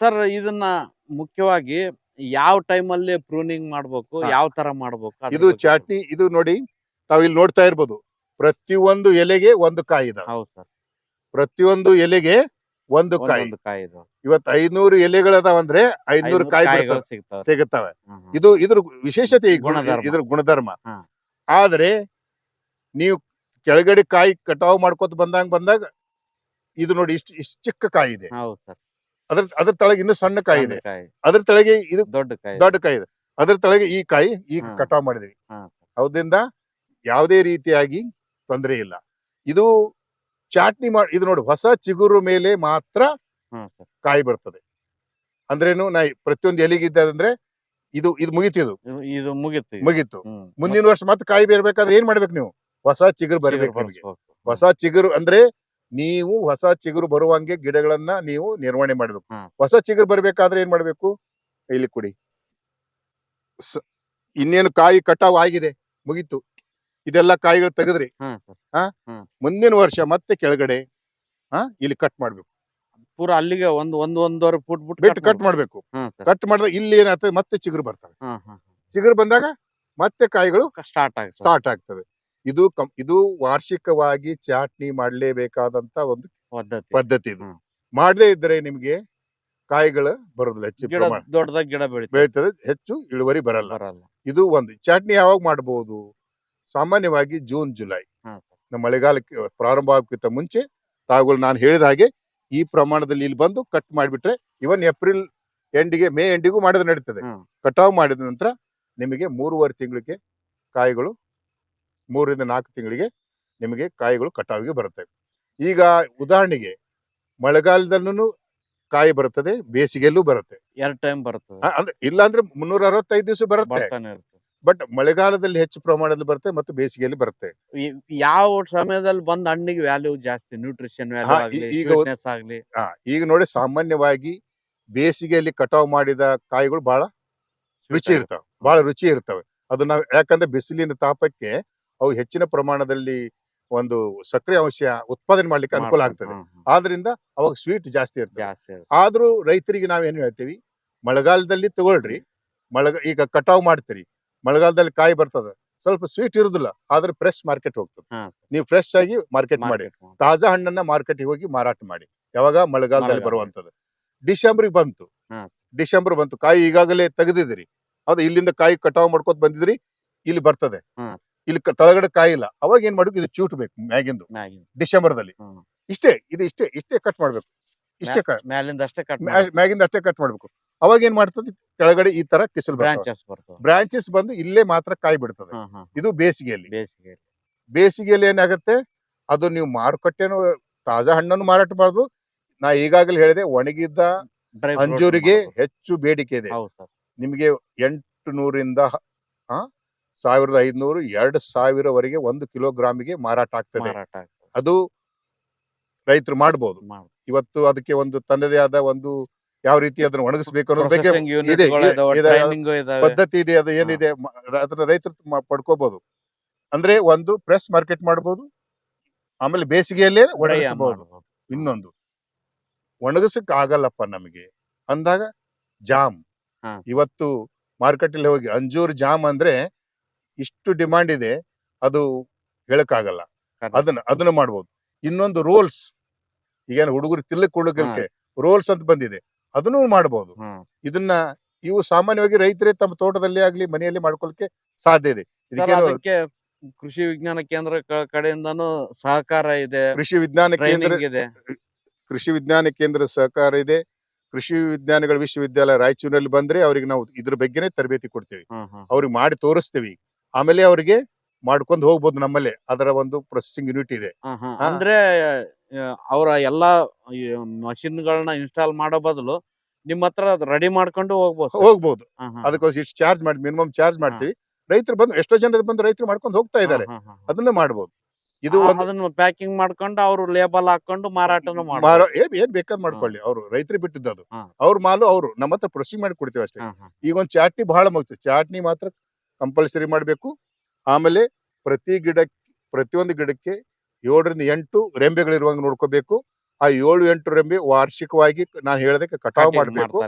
ಸರ್ ಇದನ್ನ ಮುಖ್ಯವಾಗಿ ಯಾವ ಟೈಮ್ ಅಲ್ಲಿ ಪ್ರೂನಿಂಗ್ ಮಾಡ್ಬೇಕು. ಯಾವ ತರ ಮಾಡ್ಬೇಕು ಇದು ಚಾಟಿ ಚಾಟ್ನಿ ಇದು ನೋಡಿ ತಾವು ಇಲ್ಲಿ ನೋಡ್ತಾ ಇರ್ಬೋದು. ಪ್ರತಿಯೊಂದು ಎಲೆಗೆ ಒಂದು ಕಾಯಿ ಇದೆ ಹೌದು ಸರ್. ಪ್ರತಿಯೊಂದು ಎಲೆಗೆ ಒಂದು ಕಾಯಿ. ಕಾಯಿ ಇದು ಇವತ್ತು ಐನೂರು ಎಲೆಗಳದಾವಂದ್ರೆ ಐನೂರು ಐನೂರು ಕಾಯಿ ಸಿಗುತ್ತವೆ. ಇದು ಇದ್ರ ವಿಶೇಷತೆ. ಇದ್ರ ಗುಣಧರ್ಮ. ಆದ್ರೆ ನೀವು ಕೆಳಗಡೆ ಕಾಯಿ ಕಟಾವು ಮಾಡ್ಕೊತ ಬಂದಂಗ ಬಂದಾಗ ಇದು ನೋಡಿ ಇಷ್ಟು ಇಷ್ಟು ಚಿಕ್ಕ ಕಾಯಿ ಇದೆ. ಹೌದು ಸರ್. ಅದ್ರ ಅದ್ರ ತಳಗೆ ಇನ್ನು ಸಣ್ಣ ಕಾಯಿ ಇದೆ. ಕಾಯಿ. ಅದ್ರ ತಳಗೆ ಇದು ದೊಡ್ಡ ಕಾಯಿ. ದೊಡ್ಡ ಕಾಯಿ ಇದೆ. ಅದ್ರ ತಳಗೆ ಈ ಕಾಯಿ ಈಗ ಹಾ. ಕಟಾವ್ ಮಾಡಿದ್ವಿ. ಹಾ ಯಾವುದೇ ರೀತಿಯಾಗಿ ತೊಂದರೆ ಇಲ್ಲ. ಇದು ಚಾಟ್ನಿ ಮಾಡಿ ಇದು ನೋಡಿ ಹೊಸ ಚಿಗುರು ಮೇಲೆ ಮಾತ್ರ ಹ್ಮ್ ಸರ್. ಕಾಯಿ ಬರ್ತದೆ. ಅಂದ್ರೇನು ನಾ ಪ್ರತಿಯೊಂದು ಎಲೆಗಿದ್ದಂದ್ರೆ ಇದು ಇದು ಮುಗಿತು ಇದು. ಮುಗಿತು. ಮುಗೀತು. ಹ್ಮ್. ಮುಂದಿನ ವರ್ಷ ಮತ್ತೆ ಕಾಯಿ ಬೇರ್ಬೇಕಾದ್ರೆ ಏನ್ ಮಾಡ್ಬೇಕು ನೀವು? ಹೊಸ ಚಿಗುರು ಬರಬೇಕು ನಿಮಗೆ. ಹೊಸ ಚಿಗುರು ಅಂದ್ರೆ ನೀವು ಹೊಸ ಚಿಗುರು ಬರುವಂಗೆ ಗಿಡಗಳನ್ನ ನೀವು ನಿರ್ವಹಣೆ ಮಾಡ್ಬೇಕು. ಹೊಸ ಚಿಗುರು ಬರ್ಬೇಕಾದ್ರೆ ಏನ್ ಮಾಡ್ಬೇಕು? ಇಲ್ಲಿ ಕುಡಿ. ಇನ್ನೇನು ಕಾಯಿ ಕಟಾವ್ ಆಗಿದೆ ಮುಗಿತು. ಇದೆಲ್ಲ ಕಾಯಿಗಳು ತೆಗೆದ್ರಿ. ಹಾ? ಮುಂದಿನ ವರ್ಷ ಮತ್ತೆ ಕೆಳಗಡೆ ಹಾ? ಇಲ್ಲಿ ಕಟ್ ಮಾಡ್ಬೇಕು. ಪೂರಾ ಅಲ್ಲಿಗೆ ಒಂದ್ ಒಂದು ಒಂದೂವರೆ ಫುಟ್ ಬಿಟ್ಟು ಬಿಟ್ಟು ಕಟ್ ಮಾಡ್ಬೇಕು. ಕಟ್ ಮಾಡಿದಾಗ ಇಲ್ಲಿ ಏನಾಗ್ತದೆ? ಮತ್ತೆ ಚಿಗುರು ಬರ್ತವೆ. ಚಿಗುರು ಬಂದಾಗ ಮತ್ತೆ ಕಾಯಿಗಳು ಸ್ಟಾರ್ಟ್ ಸ್ಟಾರ್ಟ್ ಆಗ್ತದೆ. ಇದು ಕಂ- ಇದು ವಾರ್ಷಿಕವಾಗಿ ಚಾಟ್ನಿ ಮಾಡಲೇಬೇಕಾದಂತ ಒಂದು ಪದ್ಧತಿ. ಪದ್ಧತಿ ಇದು. ಮಾಡದೇ ಇದ್ರೆ ನಿಮ್ಗೆ ಕಾಯಿಗಳು ಬರೋದಿಲ್ಲ ಹೆಚ್ಚು ಗಿಡ ಪ್ರಮಾಣ. ದೊಡ್ಡದಾಗಿ ಗಿಡ ಬೆಳಿತದೆ. ಬೆಳೀತದೆ ಹೆಚ್ಚು ಇಳುವರಿ ಬರಲ್ಲ. ಬರಲ್ಲ. ಇದು ಒಂದು ಚಾಟ್ನಿ ಯಾವಾಗ ಮಾಡಬಹುದು ಸಾಮಾನ್ಯವಾಗಿ ಜೂನ್ ಜುಲೈ. ಹಾ ನಮ್ಮ ಮಳೆಗಾಲಕ್ಕೆ ಪ್ರಾರಂಭ ಆಗೋಕ್ಕಿಂತ ಮುಂಚೆ ತಾವುಗಳು ನಾನು ಹೇಳಿದ ಹಾಗೆ ಈ ಪ್ರಮಾಣದಲ್ಲಿ ಇಲ್ಲಿ ಬಂದು ಕಟ್ ಮಾಡಿಬಿಟ್ರೆ ಇವನ್ ಏಪ್ರಿಲ್ ಎಂಡಿಗೆ ಮೇ ಎಂಡಿಗೂ ಮಾಡಿದ್ರೆ ನಡೀತದೆ. ಹ್ಮ್. ಕಟಾವು ಮಾಡಿದ ನಂತರ ನಿಮಗೆ ಮೂರುವರೆ ತಿಂಗಳಿಗೆ ಕಾಯಿಗಳು ಮೂರರಿಂದ ನಾಲ್ಕು ತಿಂಗಳಿಗೆ ನಿಮಗೆ ಕಾಯಿಗಳು ಕಟಾವಿಗೆ ಬರುತ್ತೆ. ಈಗ ಉದಾಹರಣೆಗೆ ಮಳೆಗಾಲದಲ್ಲೂ ಕಾಯಿ ಬರುತ್ತದೆ ಬೇಸಿಗೆಯಲ್ಲೂ ಬರುತ್ತೆ. ಎರಡು ಟೈಮ್ ಬರ್ತದೆ. ಅಂದ್ರೆ ಇಲ್ಲ ಅಂದ್ರೆ ಮುನ್ನೂರ ಅರವತ್ತೈದು ದಿವಸ ಬರುತ್ತೆ. ಬಟ್ ಮಳೆಗಾಲದಲ್ಲಿ ಹೆಚ್ಚು ಪ್ರಮಾಣದಲ್ಲಿ ಬರುತ್ತೆ ಮತ್ತು ಬೇಸಿಗೆಯಲ್ಲಿ ಬರುತ್ತೆ. ಯಾವ ಸಮಯದಲ್ಲಿ ಬಂದ ಹಣ್ಣಿಗೆ ವ್ಯಾಲ್ಯೂ ಜಾಸ್ತಿ ನ್ಯೂಟ್ರಿಷನ್ ಆಗ್ಲಿ ಈಗ ನೋಡಿ ಸಾಮಾನ್ಯವಾಗಿ ಬೇಸಿಗೆಯಲ್ಲಿ ಕಟಾವ್ ಮಾಡಿದ ಕಾಯಿಗಳು ಬಹಳ ರುಚಿ ಇರ್ತವೆ ಬಹಳ ರುಚಿ ಇರ್ತವೆ. ಅದು ನಾವು ಯಾಕಂದ್ರೆ ಬಿಸಿಲಿನ ತಾಪಕ್ಕೆ ಅವು ಹೆಚ್ಚಿನ ಪ್ರಮಾಣದಲ್ಲಿ ಒಂದು ಸಕ್ಕರೆ ಅಂಶ ಉತ್ಪಾದನೆ ಮಾಡ್ಲಿಕ್ಕೆ ಅನುಕೂಲ ಆಗ್ತದೆ. ಆದ್ರಿಂದ ಅವಾಗ ಸ್ವೀಟ್ ಜಾಸ್ತಿ ಇರ್ತದೆ. ಆದ್ರೂ ರೈತರಿಗೆ ನಾವೇನ್ ಹೇಳ್ತೀವಿ? ಮಳೆಗಾಲದಲ್ಲಿ ತಗೊಳ್ರಿ. ಮಳೆಗ ಈಗ ಕಟಾವು ಮಾಡ್ತೀರಿ. ಮಳೆಗಾಲದಲ್ಲಿ ಕಾಯಿ ಬರ್ತದೆ. ಸ್ವಲ್ಪ ಸ್ವೀಟ್ ಇರುದಿಲ್ಲ. ಆದ್ರೆ ಫ್ರೆಶ್ ಮಾರ್ಕೆಟ್ ಹೋಗ್ತದೆ. ನೀವು ಫ್ರೆಶ್ ಆಗಿ ಮಾರ್ಕೆಟ್ ಮಾಡಿ. ತಾಜಾ ಹಣ್ಣನ್ನ ಮಾರ್ಕೆಟ್ ಹೋಗಿ ಮಾರಾಟ ಮಾಡಿ. ಯಾವಾಗ? ಮಳೆಗಾಲದಲ್ಲಿ ಮಳೆಗಾಲ. ಬರುವಂತದ್ದು. ಡಿಸೆಂಬರ್ ಬಂತು. ಡಿಸೆಂಬರ್ ಬಂತು. ಕಾಯಿ ಈಗಾಗಲೇ ತೆಗೆದಿದ್ರಿ ಅದು ಇಲ್ಲಿಂದ ಕಾಯಿ ಕಟಾವು ಮಾಡ್ಕೊತ ಬಂದಿದ್ರಿ. ಇಲ್ಲಿ ಬರ್ತದೆ. ಇಲ್ಲಿ ಕ- ತಳಗಡೆ ಕಾಯಿಲ್ಲ. ಅವಾಗ ಏನ್ ಮಾಡ್ಬೇಕು? ಇದು ಚೂಟ್ಬೇಕು ಮ್ಯಾಗಿಂದು. ಮ್ಯಾಗಿಂದ. ಡಿಸೆಂಬರ್ದಲ್ಲಿ. ಹ್ಮ್. ಇಷ್ಟೇ ಇದು ಇಷ್ಟೇ ಇಷ್ಟೇ ಕಟ್ ಮಾಡ್ಬೇಕು. ಇಷ್ಟೇ ಕ- ಮ್ಯಾಲಿಂದ ಅಷ್ಟೇ ಕಟ್ ಮ್ಯಾ- ಮ್ಯಾಗಿಂದ ಅಷ್ಟೇ ಕಟ್ ಮಾಡ್ಬೇಕು. ಅವಾಗ ಏನ್ ಮಾಡ್ತದೆ? ಕೆಳಗಡೆ ಈ ತರ ಟಿಸಲ್ ಬರ್ತವೆ. ಬ್ರಾಂಚಸ್ ಬರ್ತವೆ. ಬ್ರಾಂಚಸ್ ಬಂದು ಇಲ್ಲೇ ಮಾತ್ರ ಕಾಯಿ ಬಿಡ್ತದೆ. ಇದು ಬೇಸಿಗೆಯಲ್ಲಿ. ಬೇಸಿಗೆ ಬೇಸಿಗೆಯಲ್ಲಿ ಏನಾಗುತ್ತೆ? ಅದು ನೀವು ಮಾರುಕಟ್ಟೆನು ತಾಜಾ ಹಣ್ಣನ್ನು ಮಾರಾಟ ಮಾಡುದು ನಾ ಈಗಾಗಲೇ ಹೇಳಿದೆ ಒಣಗಿದ್ದ ಅಂಜೂರಿಗೆ ಹೆಚ್ಚು ಬೇಡಿಕೆ ಇದೆ. ಹೌದು ಸರ್. ನಿಮಗೆ ಎಂಟು ನೂರಿಂದ ಆ, ಸಾವಿರದ ಐದುನೂರು ಎರಡು ಸಾವಿರವರೆಗೆ ಒಂದು ಕಿಲೋಗ್ರಾಮಿಗೆ ಮಾರಾಟ ಆಗ್ತದೆ. ಮಾರಾಟ ಆಗ್ತದೆ. ಅದು ರೈತರು ಮಾಡ್ಬೋದು. ಮಾಡ್- ಇವತ್ತು ಅದಕ್ಕೆ ಒಂದು ತನ್ನದೇ ಆದ ಒಂದು ಯಾವ ರೀತಿ ಅದನ್ನ ಒಣಗಿಸ್ಬೇಕು ಅನ್ನೋದ್ರ ಬಗ್ಗೆ Processing unit ಇದೆ, ಗಳು ಇದಾವೆ, ಇದೆ, training ಇದಾವೆ. ಪದ್ಧತಿ ಇದೆ ಅದು ಏನಿದೆ ಮ- ಅದನ್ನ ರೈತರು ಮ- ಪಡ್ಕೋಬಹುದು ಅಂದ್ರೆ ಒಂದು ಪ್ರೆಸ್ ಮಾರ್ಕೆಟ್ ಮಾಡಬಹುದು ಆಮೇಲೆ ಬೇಸಿಗೆಯಲ್ಲೇ ಒಣಗಿಸಬಹುದು ಮಾಡ್ಬೋದು. ಇನ್ನೊಂದು ಒಣಗಿಸಕ್ ಆಗಲ್ಲಪ್ಪ ನಮಗೆ. ಅಂದಾಗ ಜಾಮ್. ಹಾ. ಇವತ್ತು ಮಾರ್ಕೆಟ್ ಅಲ್ಲಿ ಹೋಗಿ ಅಂಜೂರ್ ಜಾಮ್ ಅಂದ್ರೆ ಇಷ್ಟು ಡಿಮಾಂಡ್ ಇದೆ ಅದು ಹೇಳಕ್ಕಾಗಲ್ಲ. ಅದನ್ನ ಅದನ್ನ ಮಾಡ್ಬೋದು. ಇನ್ನೊಂದು ರೋಲ್ಸ್ ಈಗೇನು ಹುಡುಗರು ತಿಲ್ಲಕ್ ಹುಡುಗಕ್ಕೆ ರೋಲ್ಸ್ ಅಂತ ಬಂದಿದೆ. ಅದನ್ನು ಮಾಡಬಹುದು ಇದನ್ನ ಇವು ಸಾಮಾನ್ಯವಾಗಿ ರೈತರೇ ತಮ್ಮ ತೋಟದಲ್ಲಿ ಆಗ್ಲಿ ಮನೆಯಲ್ಲಿ ಮಾಡ್ಕೊಳಕ್ಕೆ ಸಾಧ್ಯ ಇದೆ. ಕೃಷಿ ವಿಜ್ಞಾನ ಕೇಂದ್ರ ಕಡೆಯಿಂದಾನು ಸಹಕಾರ ಇದೆ. ಕೃಷಿ ವಿಜ್ಞಾನ ಕೇಂದ್ರ ಇದೆ. ಕೃಷಿ ವಿಜ್ಞಾನ ಕೇಂದ್ರ ಸಹಕಾರ ಇದೆ. ಕೃಷಿ ವಿಜ್ಞಾನಗಳ ವಿಶ್ವವಿದ್ಯಾಲಯ ರಾಯಚೂರಿನಲ್ಲಿ ಬಂದ್ರೆ ಅವ್ರಿಗೆ ನಾವು ಇದ್ರ ಬಗ್ಗೆನೇ ತರಬೇತಿ ಕೊಡ್ತೇವೆ. ಅವ್ರಿಗೆ ಮಾಡಿ ತೋರಿಸ್ತೀವಿ. ಆಮೇಲೆ ಅವರಿಗೆ ಮಾಡ್ಕೊಂಡು ಹೋಗ್ಬೋದು ನಮ್ಮಲ್ಲಿ. ಅದರ ಒಂದು ಪ್ರೊಸೆಸಿಂಗ್ ಯೂನಿಟ್ ಇದೆ. ಅಂದ್ರೆ ಅವರ ಎಲ್ಲಾ ಮಷಿನ್ ಗಳನ್ನ ಇನ್ಸ್ಟಾಲ್ ಮಾಡೋ ಬದಲು ನಿಮ್ಮ ಹತ್ರ ರೆಡಿ ಮಾಡ್ಕೊಂಡು ಹೋಗ್ಬೋದು ಹೋಗ್ಬಹುದು ಹೋಗ್ಬೋದು. ಅದಕ್ಕೋಸ್ಕರ ಇಷ್ಟು ಚಾರ್ಜ್ ಮಾಡಿ ಮಿನಿಮಮ್ ಚಾರ್ಜ್ ಮಾಡ್ತೀವಿ. ರೈತರು ಬಂದು ಎಷ್ಟೋ ಜನ ಬಂದು ರೈತರು ಮಾಡ್ಕೊಂಡು ಹೋಗ್ತಾ ಇದಾರೆ. ಅದನ್ನ ಮಾಡ್ಬೋದು. ಇದು ಅದನ್ನ ಪ್ಯಾಕಿಂಗ್ ಮಾಡ್ಕೊಂಡು ಅವರು ಲೇಬಲ್ ಹಾಕೊಂಡು ಮಾರಾಟನೂ ಮಾರೋ ಏನ್ ಬೇಕಾದ್ ಮಾಡ್ಕೊಳ್ಳಿ. ಅವ್ರು ರೈತರು ಬಿಟ್ಟಿದ್ದು ಅದು. ಅವ್ರ ಮಾಲು ಅವರು. ನಮ್ಮ ಹತ್ರ ಮಾಡಿ ಕೊಡ್ತೀವಿ ಅಷ್ಟೇ. ಈಗ ಒಂದು ಚಾಟ್ನಿ ಬಹಳ ಮುಖ್ಯ. ಚಾಟ್ನಿ ಮಾತ್ರ ಕಂಪಲ್ಸರಿ ಮಾಡಬೇಕು. ಆಮೇಲೆ ಪ್ರತಿ ಗಿಡಕ್ಕೆ ಪ್ರತಿಯೊಂದು ಗಿಡಕ್ಕೆ ಏಳರಿಂದ ಎಂಟು ರೆಂಬೆಗಳಿರುವಂಗ ನೋಡ್ಕೋಬೇಕು. ಆ ಏಳು ಎಂಟು ರೆಂಬೆ ವಾರ್ಷಿಕವಾಗಿ ನಾನು ಹೇಳದಕ್ಕೆ ಕಟಾವು ಮಾಡಬೇಕು.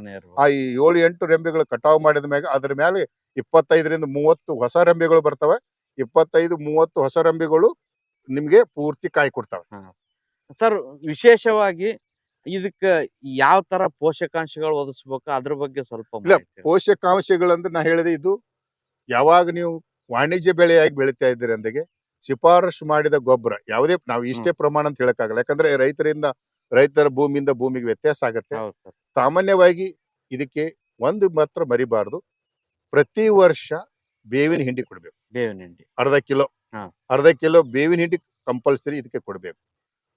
ಆ ಏಳು ಎಂಟು ರೆಂಬೆಗಳು ಕಟಾವು ಮಾಡಿದ ಮ್ಯಾಗ ಅದ್ರ ಮೇಲೆ ಇಪ್ಪತ್ತೈದರಿಂದ ಮೂವತ್ತು ಹೊಸ ರೆಂಬೆಗಳು ಬರ್ತವೆ. ಇಪ್ಪತ್ತೈದು ಮೂವತ್ತು ಹೊಸ ರೆಂಬೆಗಳು ನಿಮ್ಗೆ ಪೂರ್ತಿ ಕಾಯಿ ಕೊಡ್ತವೆ. ಸರ್ ವಿಶೇಷವಾಗಿ ಇದಕ್ಕ ಯಾವ ತರ ಪೋಷಕಾಂಶಗಳು ಒದಗಿಸ್ಬೇಕು? ಅದ್ರ ಬಗ್ಗೆ ಸ್ವಲ್ಪ ಇಲ್ಲ. ಪೋಷಕಾಂಶಗಳಂದ್ರೆ ನಾ ಹೇಳಿದೆ ಇದು ಯಾವಾಗ ನೀವು ವಾಣಿಜ್ಯ ಬೆಳೆಯಾಗಿ ಬೆಳೀತಾ ಇದ್ದೀರಿ ಅಂದಾಗೆ ಶಿಫಾರಸು ಮಾಡಿದ ಗೊಬ್ಬರ ಯಾವುದೇ ನಾವು ಇಷ್ಟೇ ಪ್ರಮಾಣ ಅಂತ ಹೇಳಕ್ಕಾಗಲ್ಲ. ಯಾಕಂದ್ರೆ ರೈತರಿಂದ ರೈತರ ಭೂಮಿಯಿಂದ ಭೂಮಿಗೆ ವ್ಯತ್ಯಾಸ ಆಗತ್ತೆ. ಸಾಮಾನ್ಯವಾಗಿ ಇದಕ್ಕೆ ಒಂದು ಮಾತ್ರ ಮರಿಬಾರದು. ಪ್ರತಿ ವರ್ಷ ಬೇವಿನ ಹಿಂಡಿ ಕೊಡ್ಬೇಕು. ಬೇವಿನ ಹಿಂಡಿ. ಅರ್ಧ ಕಿಲೋ. ಅರ್ಧ ಕಿಲೋ ಬೇವಿನ ಹಿಂಡಿ ಕಂಪಲ್ಸರಿ ಇದಕ್ಕೆ ಕೊಡ್ಬೇಕು.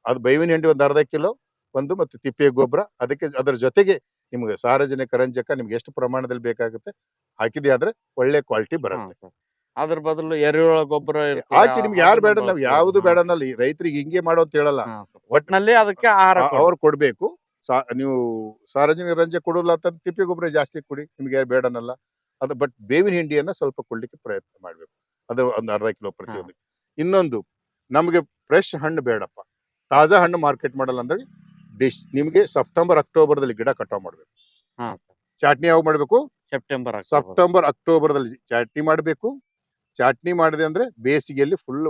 ಅದು ಬೇವಿನ ಹಿಂಡಿ ಒಂದು ಅರ್ಧ ಕಿಲೋ ಒಂದು ಮತ್ತು ತಿಪ್ಪೆ ಗೊಬ್ಬರ. ಅದಕ್ಕೆ ಅದರ ಜೊತೆಗೆ ನಿಮಗೆ ಸಾರ್ವಜನಿಕ ರಂಜಕ ನಿಮ್ಗೆ ಎಷ್ಟು ಪ್ರಮಾಣದಲ್ಲಿ ಬೇಕಾಗುತ್ತೆ ಹಾಕಿದೆ ಆದ್ರೆ ಒಳ್ಳೆ ಕ್ವಾಲಿಟಿ ಬರುತ್ತೆ. ಅದ್ರ ಬದಲು ಎರೆಹುಳ ಗೊಬ್ಬರ ಹಾಕಿ ನಿಮ್ಗೆ ಯಾರು ಬೇಡ? ನಾವು ಯಾವ್ದು. ಬೇಡ ಅನ್ನಲ್ಲ ರೈತರಿಗೆ ಹಿಂಗೆ ಮಾಡೋ ಅಂತ ಹೇಳಲ್ಲ. ಒಟ್ನಲ್ಲಿ ಅದಕ್ಕೆ ಆಹಾರ. ಅವ್ರು ಕೊಡ್ಬೇಕು. ನೀವು ಸಾರ್ವಜನಿಕ ರಂಜೆ ಕೊಡಲ್ಲ ಅಂತ ತಿಪ್ಪೆ ಗೊಬ್ಬರ ಜಾಸ್ತಿ ಕೊಡಿ. ನಿಮ್ಗೆ ಯಾರು ಬೇಡ ಅನ್ನಲ್ಲ ಅದು ಬಟ್ ಬೇವಿನ ಹಿಂಡಿಯನ್ನ ಸ್ವಲ್ಪ ಕೊಡ್ಲಿಕ್ಕೆ ಪ್ರಯತ್ನ ಮಾಡ್ಬೇಕು. ಅದು ಒಂದು ಅರ್ಧ ಕಿಲೋ ಪ್ರತಿಯೊಂದು ಇನ್ನೊಂದು ನಮಗೆ ಫ್ರೆಶ್ ಹಣ್ಣು ಬೇಡಪ್ಪ. ತಾಜಾ ಹಣ್ಣು ಮಾರ್ಕೆಟ್ ಮಾಡಲ್ಲ ಅಂದ್ರೆ ಡಿಶ್ ನಿಮ್ಗೆ ಸೆಪ್ಟೆಂಬರ್ ಅಕ್ಟೋಬರ್ದಲ್ಲಿ ಗಿಡ ಕಟಾವ್ ಮಾಡ್ಬೇಕು. ಚಾಟ್ನಿ ಯಾವಾಗ ಮಾಡಬೇಕು? September October. ದಲ್ಲಿ ಅಕ್ಟೋಬರ್ದಲ್ಲಿ ಚಾಟ್ನಿ ಮಾಡಬೇಕು. ಚಾಟ್ನಿ ಮಾಡಿದೆ ಅಂದ್ರೆ ಬೇಸಿಗೆಯಲ್ಲಿ ಫುಲ್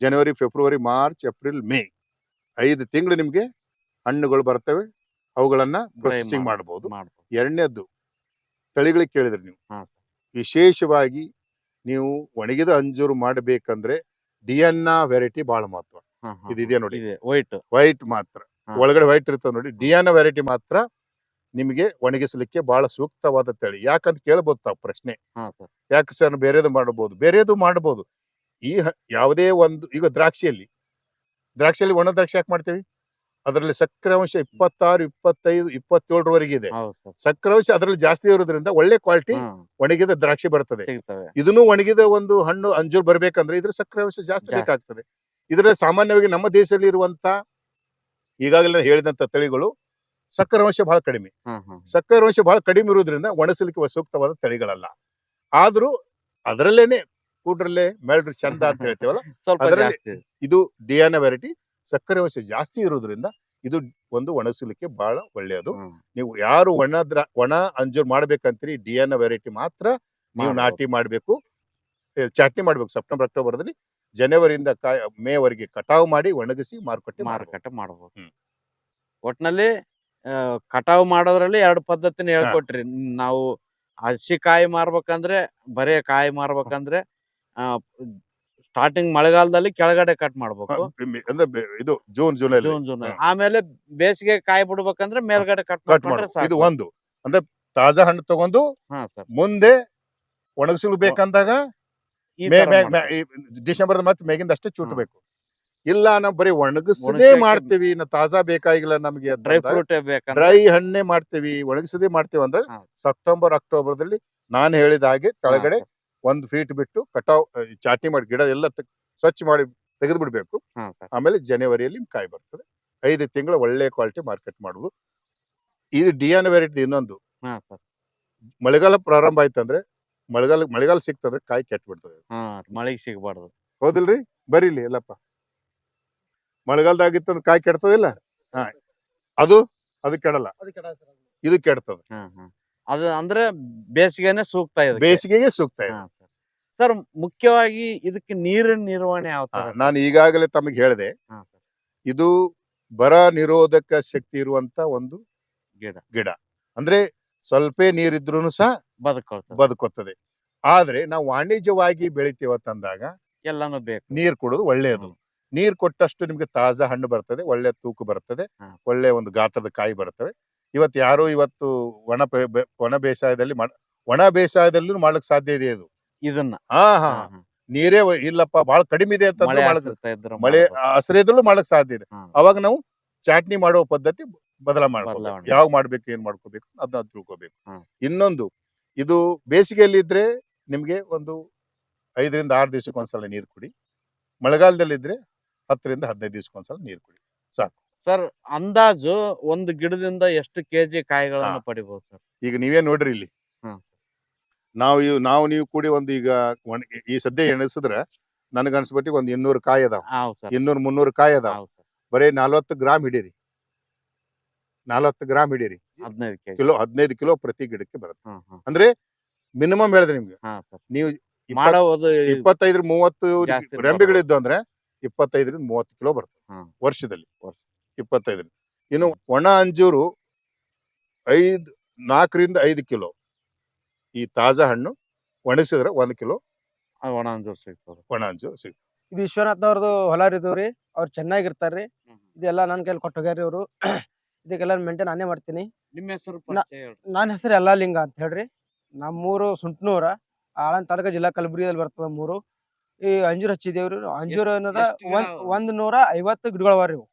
ಜನವರಿ ಫೆಬ್ರವರಿ ಮಾರ್ಚ್ ಏಪ್ರಿಲ್ ಮೇ ಐದು ತಿಂಗಳು ನಿಮ್ಗೆ ಹಣ್ಣುಗಳು ಬರ್ತವೆ. ಅವುಗಳನ್ನ ಪ್ರೊಸೆಸಿಂಗ್ ಮಾಡಬಹುದು ಎರಡನೇದ್ದು ತಳಿಗಳಿಗೆ ಕೇಳಿದ್ರಿ ನೀವು. ವಿಶೇಷವಾಗಿ ನೀವು ಒಣಗಿದ ಅಂಜೂರು ಮಾಡಬೇಕಂದ್ರೆ ಡಿಯನ್ನ ವೆರೈಟಿ ಬಹಳ ಮಹತ್ವ. ಇದಿದೆಯಾ ನೋಡಿ. ಇದೆ. ವೈಟ್ ವೈಟ್ ಮಾತ್ರ. ಒಳಗಡೆ ವೈಟ್ ಇರ್ತದೆ ನೋಡಿ. ಡಿಯಾನ ವೆರೈಟಿ ಮಾತ್ರ ನಿಮಗೆ ಒಣಗಿಸಲಿಕ್ಕೆ ಬಹಳ ಸೂಕ್ತವಾದ ತಳಿ. ಯಾಕಂತ ಕೇಳ್ಬೋದು ತಾವು ಪ್ರಶ್ನೆ. ಯಾಕೆ ಸರ್ ಬೇರೆದು ಮಾಡಬಹುದು ಬೇರೆದು ಮಾಡಬಹುದು ಈ ಯಾವುದೇ ಒಂದು ಈಗ ದ್ರಾಕ್ಷಿಯಲ್ಲಿ ದ್ರಾಕ್ಷಿಯಲ್ಲಿ ಒಣ ದ್ರಾಕ್ಷಿ ಯಾಕೆ ಮಾಡ್ತೀವಿ? ಅದರಲ್ಲಿ ಸಕ್ಕರೆ ಅಂಶ ಇಪ್ಪತ್ತಾರು ಇಪ್ಪತ್ತೈದು ಇಪ್ಪತ್ತೇಳರವರೆಗೆ ಇದೆ. ಸಕ್ಕರೆ ಅಂಶ ಅದರಲ್ಲಿ ಜಾಸ್ತಿ ಇರೋದ್ರಿಂದ ಒಳ್ಳೆ ಕ್ವಾಲಿಟಿ ಒಣಗಿದ ದ್ರಾಕ್ಷಿ ಬರ್ತದೆ. ಇದನ್ನು ಒಣಗಿದ ಒಂದು ಹಣ್ಣು ಅಂಜೂರ್ ಬರ್ಬೇಕಂದ್ರೆ ಇದ್ರ ಸಕ್ಕರೆ ಅಂಶ ಜಾಸ್ತಿ ಜಾಸ್ತಿ. ಬೇಕಾಗ್ತದೆ. ಇದರಲ್ಲಿ ಸಾಮಾನ್ಯವಾಗಿ ನಮ್ಮ ದೇಶದಲ್ಲಿ ಇರುವಂತ ಈಗಾಗಲೇ ಹೇಳಿದಂತ ತಳಿಗಳು ಸಕ್ಕರೆ ಅಂಶ ಬಹಳ ಕಡಿಮೆ. ಸಕ್ಕರೆ ಅಂಶ ಬಹಳ ಕಡಿಮೆ ಇರುವುದರಿಂದ ಒಣಸಲಿಕ್ಕೆ ಸೂಕ್ತವಾದ ತಳಿಗಳಲ್ಲ. ಆದ್ರೂ ಅದರಲ್ಲೇನೆ ಕೂಡ್ರಲ್ಲೇ ಮೇಳ್ರು ಚಂದ ಅಂತ ಹೇಳ್ತೇವಲ್ಲ ಅದರಲ್ಲಿ- ಇದು ಡಿಯಾನ ವೆರೈಟಿ ಸಕ್ಕರೆ ಅಂಶ ಜಾಸ್ತಿ ಇರುವುದರಿಂದ ಇದು ಒಂದು ಒಣಸಲಿಕ್ಕೆ ಬಹಳ ಒಳ್ಳೆಯದು. ನೀವು ಯಾರು ಒಣದ್ರ ಒಣ ಅಂಜೂರ್ ಮಾಡ್ಬೇಕಂತೀರಿ ಡಿಯಾನ ವೆರೈಟಿ ಮಾತ್ರ ನೀವು ನಾಟಿ ಮಾಡಬೇಕು. ಚಾಟ್ನಿ ಮಾಡ್ಬೇಕು. ಸೆಪ್ಟೆಂಬರ್ ಅಕ್ಟೋಬರ್ದಲ್ಲಿ ಜನವರಿಯಿಂದ ಕಾಯ್ ಮೇವರೆಗೆ ಕಟಾವು ಮಾಡಿ ಒಣಗಿಸಿ ಮಾರುಕಟ್ಟೆ ಮಾರುಕಟ್ಟೆ ಮಾಡಬಹುದು ಹ್ಮ್. ಕಟಾವು ಮಾಡೋದ್ರಲ್ಲಿ ಎರಡು ಪದ್ಧತಿನ ಹೇಳ್ಕೊಟ್ರಿ. ನಾವು ಹಸಿ ಕಾಯಿ ಮಾರ್ಬೇಕಂದ್ರೆ ಬರೇ ಕಾಯಿ ಮಾರ್ಬೇಕಂದ್ರೆ ಸ್ಟಾರ್ಟಿಂಗ್ ಮಳೆಗಾಲದಲ್ಲಿ ಕೆಳಗಡೆ ಕಟ್ ಮಾಡ್ಬೇಕು. ಅಂದ್ರೆ ಇದು ಜೂನ್ ಜುಲೈ ಜೂನ್ ಜೂನ್ ಹಾ. ಆಮೇಲೆ ಬೇಸಿಗೆ ಕಾಯಿ ಬಿಡ್ಬೇಕಂದ್ರೆ ಮೇಲ್ಗಡೆ ಕಟ್ ಕಟ್ ಮಾಡ್ಬೇಕು. ಇದು ಒಂದು. ಅಂದ್ರೆ ತಾಜಾ ಹಣ್ಣು ತಗೊಂಡು ಮುಂದೆ ಒಣಗಿಸಲು ಬೇಕಂದಾಗ ಡಿಸೆಂಬರ್ ಮತ್ತೆ ಮೇಗಿಂದ ಅಷ್ಟೇ ಚೂಟಬೇಕು. ಇಲ್ಲ ನಾವು ಬರೀ ಒಣಗಿಸದೇ ಮಾಡ್ತೀವಿ. ಇನ್ನು ತಾಜಾ ಬೇಕಾಗಿಲ್ಲ ನಮಗೆ ಡ್ರೈ ಫ್ರೂಟ್ ಡ್ರೈ ಹಣ್ಣೆ ಮಾಡ್ತೀವಿ ಒಣಗಿಸದೇ ಮಾಡ್ತೀವಿ ಅಂದ್ರೆ ಸೆಪ್ಟೆಂಬರ್ ಅಕ್ಟೋಬರ್ ದಲ್ಲಿ ನಾನು ಹೇಳಿದ ಹಾಗೆ ಕೆಳಗಡೆ ಒಂದ್ ಫೀಟ್ ಬಿಟ್ಟು ಕಟಾವ್ ಚಾಟಿ ಮಾಡಿ ಗಿಡ ಎಲ್ಲ ಸ್ವಚ್ಛ ಮಾಡಿ ತೆಗೆದು ಬಿಡ್ಬೇಕು. ಆಮೇಲೆ ಜನವರಿಯಲ್ಲಿ ಕಾಯಿ ಬರ್ತದೆ. ಐದು ತಿಂಗಳು ಒಳ್ಳೆ ಕ್ವಾಲಿಟಿ ಮಾರ್ಕೆಟ್ ಮಾಡುದು ಇದು ಡಿಯಾನ್ ವೆರೈಟಿ ಇನ್ನೊಂದು. ಮಳೆಗಾಲ ಪ್ರಾರಂಭ ಆಯ್ತಂದ್ರೆ ಮಳೆಗಾಲ ಮಳೆಗಾಲ ಸಿಕ್ತಂದ್ರೆ ಕಾಯಿ ಕೆಟ್ಟ ಬಿಡ್ತದೆ ಮಳೆಗೆ ಸಿಗಬಾರ್ದು. ಹೌದಿಲ್ರಿ? ಬರೀಲಿ ಎಲ್ಲಪ್ಪ. ಮಳೆಗಾಲದಾಗಿತ್ತಂದ್ರೆ ಕಾಯಿ ಕೆಡ್ತದಿಲ್ಲ? ಹಾ. ಅದು? ಅದು ಕೆಡಲ್ಲ. ಇದು ಕೆಡ್ತದ. ಹಾ ಹಾ ಅದು ಅಂದ್ರೆ ಬೇಸಿಗೆನೆ ಸೂಕ್ತ ಇದೆ ಬೇಸಿಗೆಗೆ ಸೂಕ್ತ ಇದೆ. ಹಾ ಸರ್. ಸರ್ ಮುಖ್ಯವಾಗಿ ಇದಕ್ಕೆ ನೀರಿನ ನಿರ್ವಹಣೆ ಯಾವ ನಾನು ಈಗಾಗಲೇ ತಮಗೆ ಹೇಳಿದೆ ಹಾ ಸರ್. ಇದು ಬರ ನಿರೋಧಕ ಶಕ್ತಿ ಇರುವಂತ ಒಂದು ಗಿಡ. ಗಿಡ. ಅಂದ್ರೆ ಸ್ವಲ್ಪ ನೀರಿದ್ರು ಸಹ ಬದುಕ ಬದುಕೋತದೆ ಆದ್ರೆ ನಾವು ವಾಣಿಜ್ಯವಾಗಿ ಬೆಳಿತೀವತ್ತಂದಾಗ ಎಲ್ಲಾನು ಬೇಕು. ನೀರ್ ಕೊಡೋದು ಒಳ್ಳೆಯದು. ನೀರ್ ಕೊಟ್ಟಷ್ಟು ನಿಮ್ಗೆ ತಾಜಾ ಹಣ್ಣು ಬರ್ತದೆ ಒಳ್ಳೆ ತೂಕ ಬರ್ತದೆ ಒಳ್ಳೆ ಒಂದು ಗಾತ್ರದ ಕಾಯಿ ಬರ್ತವೆ. ಇವತ್ತು ಯಾರು ಇವತ್ತು ಒಣ ಒಣ ಬೇಸಾಯದಲ್ಲಿ ಒಣ ಬೇಸಾಯದಲ್ಲೂ ಮಾಡ್ಲಿಕ್ ಸಾಧ್ಯ ಇದೆ ಇದು. ಇದನ್ನ? ಹಾ ಹಾ. ನೀರೇ ಇಲ್ಲಪ್ಪ ಬಹಳ ಕಡಿಮೆ ಇದೆ ಅಂತ ಮಳೆ ಮಾಡಕ್ ಆಶ್ರಿತ ಮಳೆ ಮಾಡ್ಬೋದು. ಹಸಿರಿದ್ರೂ ಮಾಡಕ್ ಸಾಧ್ಯ ಇದೆ. ಅವಾಗ ನಾವು ಚಾಟ್ನಿ ಮಾಡುವ ಪದ್ಧತಿ ಬದಲ ಮಾಡ್ಕೋಬೇಕು. ಯಾವ ಮಾಡ್ಬೇಕು ಏನ್ ಮಾಡ್ಕೋಬೇಕು ಅದನ್ನ ತಿಳ್ಕೋಬೇಕು. ಇನ್ನೊಂದು ಇದು ಬೇಸಿಗೆಯಲ್ಲಿ ಇದ್ರೆ ನಿಮ್ಗೆ ಒಂದು ಐದರಿಂದ ಆರು ದಿವಸಕ್ಕೆ ಒಂದ್ಸಲ ನೀರು ಕುಡಿ. ಮಳೆಗಾಲದಲ್ಲಿ ಇದ್ರೆ ಹತ್ತರಿಂದ ಹದಿನೈದು ದಿವಸಕ್ಕೊಂದ್ಸಲ ನೀರು ಕುಡಿ. ಸರ್ ಅಂದಾಜು ಒಂದು ಗಿಡದಿಂದ ಎಷ್ಟು ಕೆಜಿ ಕಾಯಿಗಳನ್ನು ಪಡಿಬಹುದು ಸರ್? ಈಗ ನೀವೇ ನೋಡ್ರಿ ಇಲ್ಲಿ. ನಾವು ಇವ್- ನಾವು ನೀವು ಕೂಡಿ ಒಂದು ಈಗ ಒಣ- ಈ ಸದ್ಯ ಎಣಿಸಿದ್ರೆ ನನಗ ಅನ್ಸ್ಬಿಟ್ಟು ಒಂದು ಇನ್ನೂರು ಕಾಯಿ ಅದಾವ. ಇನ್ನೂರು ಮುನ್ನೂರು ಕಾಯಿ ಅದಾವ. ಬರೀ ನಲ್ವತ್ತು ಗ್ರಾಮ್ ಹಿಡೀರಿ. ನಲ್ವತ್ತು ಗ್ರಾಮ್ ಹಿಡೀರಿ. ಹದಿನೈದು ಕೆಜಿ. ಕಿಲೋ ಹದಿನೈದು ಕಿಲೋ ಪ್ರತಿ ಗಿಡಕ್ಕೆ ಬರುತ್ತೆ. ಅಂದ್ರೆ ಮಿನಿಮಮ್ ಹೇಳಿದ್ರೆ ನಿಮ್ಗೆ. ನೀವು ಇಪ್ಪತ್- ಮಾಡೋದು ಇಪ್ಪತ್ತೈದ್ರ ಮೂವತ್ತು ಜಾಸ್ತಿ ರೆಂಬೆಗಳಿದ್ದು ಅಂದ್ರೆ ಇಪ್ಪತ್ತೈದರಿಂದ ಮೂವತ್ತು ಕಿಲೋ ಬರ್ತದೆ ಹ್ಮ್. ವರ್ಷದಲ್ಲಿ. ವರ್ಷ. ಇಪ್ಪತ್ತೈದರಿಂದ. ಇನ್ನು ಒಣ ಅಂಜೂರು ಐದ್ ನಾಲ್ಕರಿಂದ ಐದು ಕಿಲೋ. ಈ ತಾಜಾ ಹಣ್ಣು ಒಣಗಿಸಿದ್ರೆ ಒಂದು ಕಿಲೋ ಒಣ ಅಂಜೂರ್ ಸಿಗ್ತದೆ. ಒಣ ಅಂಜೂರು ಸಿಗ್ತದೆ. ಇದು ವಿಶ್ವನಾಥ್ ಅವ್ರದ್ದು ಹೊಲ ರೀ. ಅವ್ರು ಚೆನ್ನಾಗಿರ್ತಾರ್ರಿ. ಇದೆಲ್ಲ ನನ್ನ ಕೈಲಿ ಕೊಟ್ಟು ಹೋಗ್ಯಾರಿ ಅವರು ಇದಕ್ಕೆಲ್ಲ ಮೇಂಟೈನ್ ನಾನೇ ಮಾಡ್ತೀನಿ. ನಿಮ್ಮ ಹೆಸರು ಪರಿಚಯ ಹೇಳ್ರಿ. ನನ್ನ ಹೆಸರು ಎಲ್ಲಾ ಲಿಂಗ ಅಂತ ಹೇಳ್ರಿ. ನಮ್ಮೂರು ಸುಂಟ್ನೂರ ಆಳಂದ ತಾಲೂಕ ಜಿಲ್ಲಾ ಕಲಬುರಗಿಯಲ್ಲಿ ಬರ್ತದ ಮೂರು ಈ ಅಂಜೂರ ಹಚ್ಚಿದೇವ್ರಿ ಅಂಜೂರ ಅನ್ನೋದ ಗಿಡ ಒಂದ್? ಒಂದ್ ನೂರ ಐವತ್ತು ಗಿಡಗಳವರಿ ಇವು.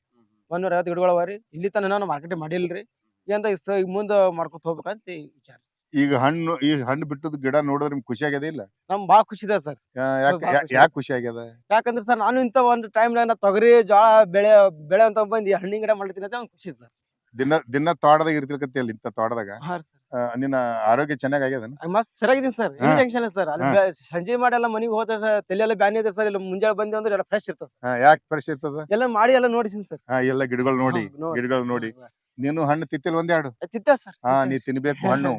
ಒಂದ್ ನೂರ ಐವತ್ತು ಗಿಡಗಳವರಿ ಇಲ್ಲಿ ತನ ನಾನು ಮಾರ್ಕೆಟ್ ಮಾಡಿಲ್ರಿ. ಏನಂತ ಸ ಈಗ ಮುಂದ ಮಾಡ್ಕೊತ ಹೋಗ್ಬೇಕಂತ ವಿಚಾರ ಈಗ ಹಣ್ಣು ಈ ಹಣ್ಣು ಬಿಟ್ಟದ ಗಿಡ ನೋಡಿದ್ರೆ ನಿಮ್ಗೆ ಖುಷಿ ಆಗ್ಯದ ಇಲ್ಲ? ನಮ್ ಬಾಳ ಖುಷಿ ಇದೆ ಸರ್. ಯಾಕೆ ಖುಷಿ ಯಾಕೆ ಖುಷಿ ಆಗ್ಯದ? ಯಾಕಂದ್ರೆ ಸರ್ ನಾನು ಇಂತ ಒಂದ್ ಟೈಮ್ ನಾಗ ತೊಗರಿ ಜೋಳ ಬೆಳೆ ಬೆಳೆ ಅಂತ ಬಂದು ಈ ಹಣ್ಣಿನ ಗಿಡ ಮಾಡ್ತೀನಿ ಅಂತ ಒಂದ್ ಖುಷಿ ಸರ್. ದಿನ ದಿನ ತೋಟದಾಗ ಇರ್ತಿರ್ಕತ್ತಿಯಲ್ಲ ಇಂಥ ತೋಟದಾಗ? ಹಾ ಸರ್. ಆ, ನಿನ್ನ ಆರೋಗ್ಯ ಚೆನ್ನಾಗಿ ಆಗ್ಯದ ಮಸ್ತ್ ಸರಿಯಾಗಿದ್ದೀನಿ ಸರ್. ಏನ್ ಹಾ. Tension sir. ಅಲ್ಲಿ ಹಾ. ಬೆ- ಸಂಜೆ ಮಾಡಿ ಎಲ್ಲ ಮನೆಗೆ ಹೋದ ಸರ್ ತಲೆ ಎಲ್ಲ ಬ್ಯಾನಿ ಇದೆ ಸರ್. ಇಲ್ಲ ಮುಂಜಾನೆ ಬಂದಿ ಅಂದ್ರೆ ಎಲ್ಲ ಫ್ರೆಶ್ ಇರ್ತದೆ ಸರ್. ಯಾಕೆ ಫ್ರೆಶ್ ಇರ್ತದ? ಎಲ್ಲ ಮಾಡಿ ಎಲ್ಲ ನೋಡಿಸಿನಿ ಸರ್. ಹಾ, ಎಲ್ಲ ಗಿಡಗಳು ನೋಡಿ ಗಿಡಗಳು ನೋಡಿ. ನೀನು ಹಣ್ಣು ತಿತ್ತಿಲ್ ಒಂದೆರಡು ತಿತ್ತ ಸರ್ ಹಾ ನೀ ತಿನ್ಬೇಕು ಹಣ್ಣು.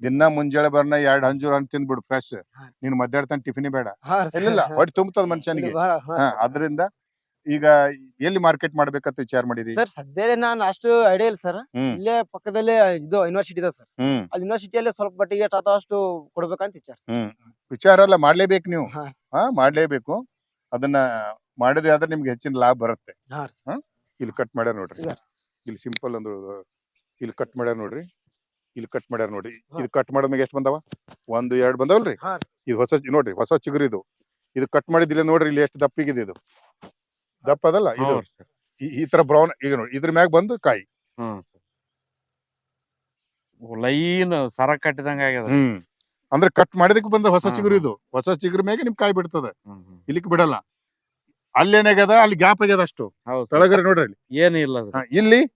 ದಿನ ಮುಂಜಾನೆ ಬರ್ನ ಎರಡ್ ಹಂಜೂರ್ ಹಣ್ಣು ತಿಂದ್ಬಿಡು ಫ್ರೆಶ್. ನೀನ್ ಮಧ್ಯಾಹ್ನ ಟಿಫಿನ್ ಬೇಡ. ಇಲ್ಲ ಹೊಟ್ಟೆ ತುಂಬುತ್ತದ ಮನುಷ್ಯನಿಗೆ. ಹಾ ಅದರಿಂದ ಈಗ ಎಲ್ಲಿ ಮಾರ್ಕೆಟ್ ಮಾಡ್ಬೇಕಂತ ವಿಚಾರ ಮಾಡಿದ್ರಿ ಸರ್ ಸದ್ಯ ನಾನು ಅಷ್ಟು ಐಡಿಯಾ ಇಲ್ಲ ಸರ್. ಹ್ಮ್. ಇಲ್ಲೇ ಪಕ್ಕದಲ್ಲೇ ಇದು ಯೂನಿವರ್ಸಿಟಿ ಇದೆ ಸರ್. ಹ್ಮ್. ಅಲ್ಲಿ ಯೂನಿವರ್ಸಿಟಿಯಲ್ಲಿ ಸ್ವಲ್ಪ ಮಟ್ಟಿಗೆ ಅಷ್ಟು ಕೊಡ್ಬೇಕಂತ ವಿಚಾರ ಸರ್. ಹ್ಮ್. ವಿಚಾರ ಎಲ್ಲ ಮಾಡ್ಲೇಬೇಕು ನೀವು. ಹಾ ಸರ್. ಹಾ ಮಾಡ್ಲೇಬೇಕು. ಅದನ್ನ ಮಾಡಿದ್ರೆ ಆದ್ರೆ ನಿಮ್ಗೆ ಹೆಚ್ಚಿನ ಲಾಭ ಬರುತ್ತೆ. ಹಾ ಸರ್. ಇಲ್ಲಿ ಕಟ್ ಮಾಡ್ಯಾರ ನೋಡ್ರಿ. ಇಲ್ಲಿ ಸಿಂಪಲ್ ಒಂದು ಇಲ್ಲಿ ಕಟ್ ಮಾಡ್ಯಾರ ನೋಡ್ರಿ. ಇಲ್ಲಿ ಕಟ್ ಮಾಡ್ಯಾರ ನೋಡ್ರಿ. ಇದು ಕಟ್ ಮಾಡಿದ್ಮೇಲೆ ಎಷ್ಟು ಬಂದಾವ? ಒಂದು ಎರಡು ಬಂದವಲ್ರಿ? ಹಾ. ಇದು ಹೊಸ ಚಿ- ನೋಡ್ರಿ ಹೊಸ ಚಿಗುರು ಇದು ಇದು ಕಟ್ ಮಾಡಿದಿಲ್ಲ ನೋಡ್ರಿ ಇಲ್ಲಿ ಎಷ್ಟು ದಪ್ಪಿಗಿದೆ ಇದು. ದಪ್ಪ ಅದಲ್ಲ ಇದು. ಈ- ಈ ತರ ಬ್ರೌನ್ ಈಗ ನೋಡಿ ಇದ್ರ ಮ್ಯಾಗ ಬಂದು ಕಾಯಿ. ಹ್ಮ್ ಲೈನ್ ಸರ ಕಟ್ಟಿದಂಗ ಆಗ್ಯದ. ಹ್ಮ್. ಅಂದ್ರೆ ಕಟ್ ಮಾಡಿದಕ್ಕೆ ಬಂದ ಹೊಸ ಹಾ, ಚಿಗುರು ಹಾ. ಇದು. ಹೊಸ ಚಿಗುರು ಮ್ಯಾಗ ನಿಮ್ ಕಾಯಿ ಬಿಡ್ತದ. ಹ್ಮ್, ಹ್ಮ್. ಇಲ್ಲಿಕ್ ಬಿಡಲ್ಲ. ಅಲ್ಲಿ ಏನಾಗ್ಯದ ಅಲ್ಲಿ ಗ್ಯಾಪ್ ಆಗ್ಯದ ಅಷ್ಟು. ಹೌದ್ ನೋಡ್ರಿ ಅಲ್ಲಿ. ಏನು ಇಲ್ಲ ಅದ್ರಿ. ಹಾ, ಇಲ್ಲಿ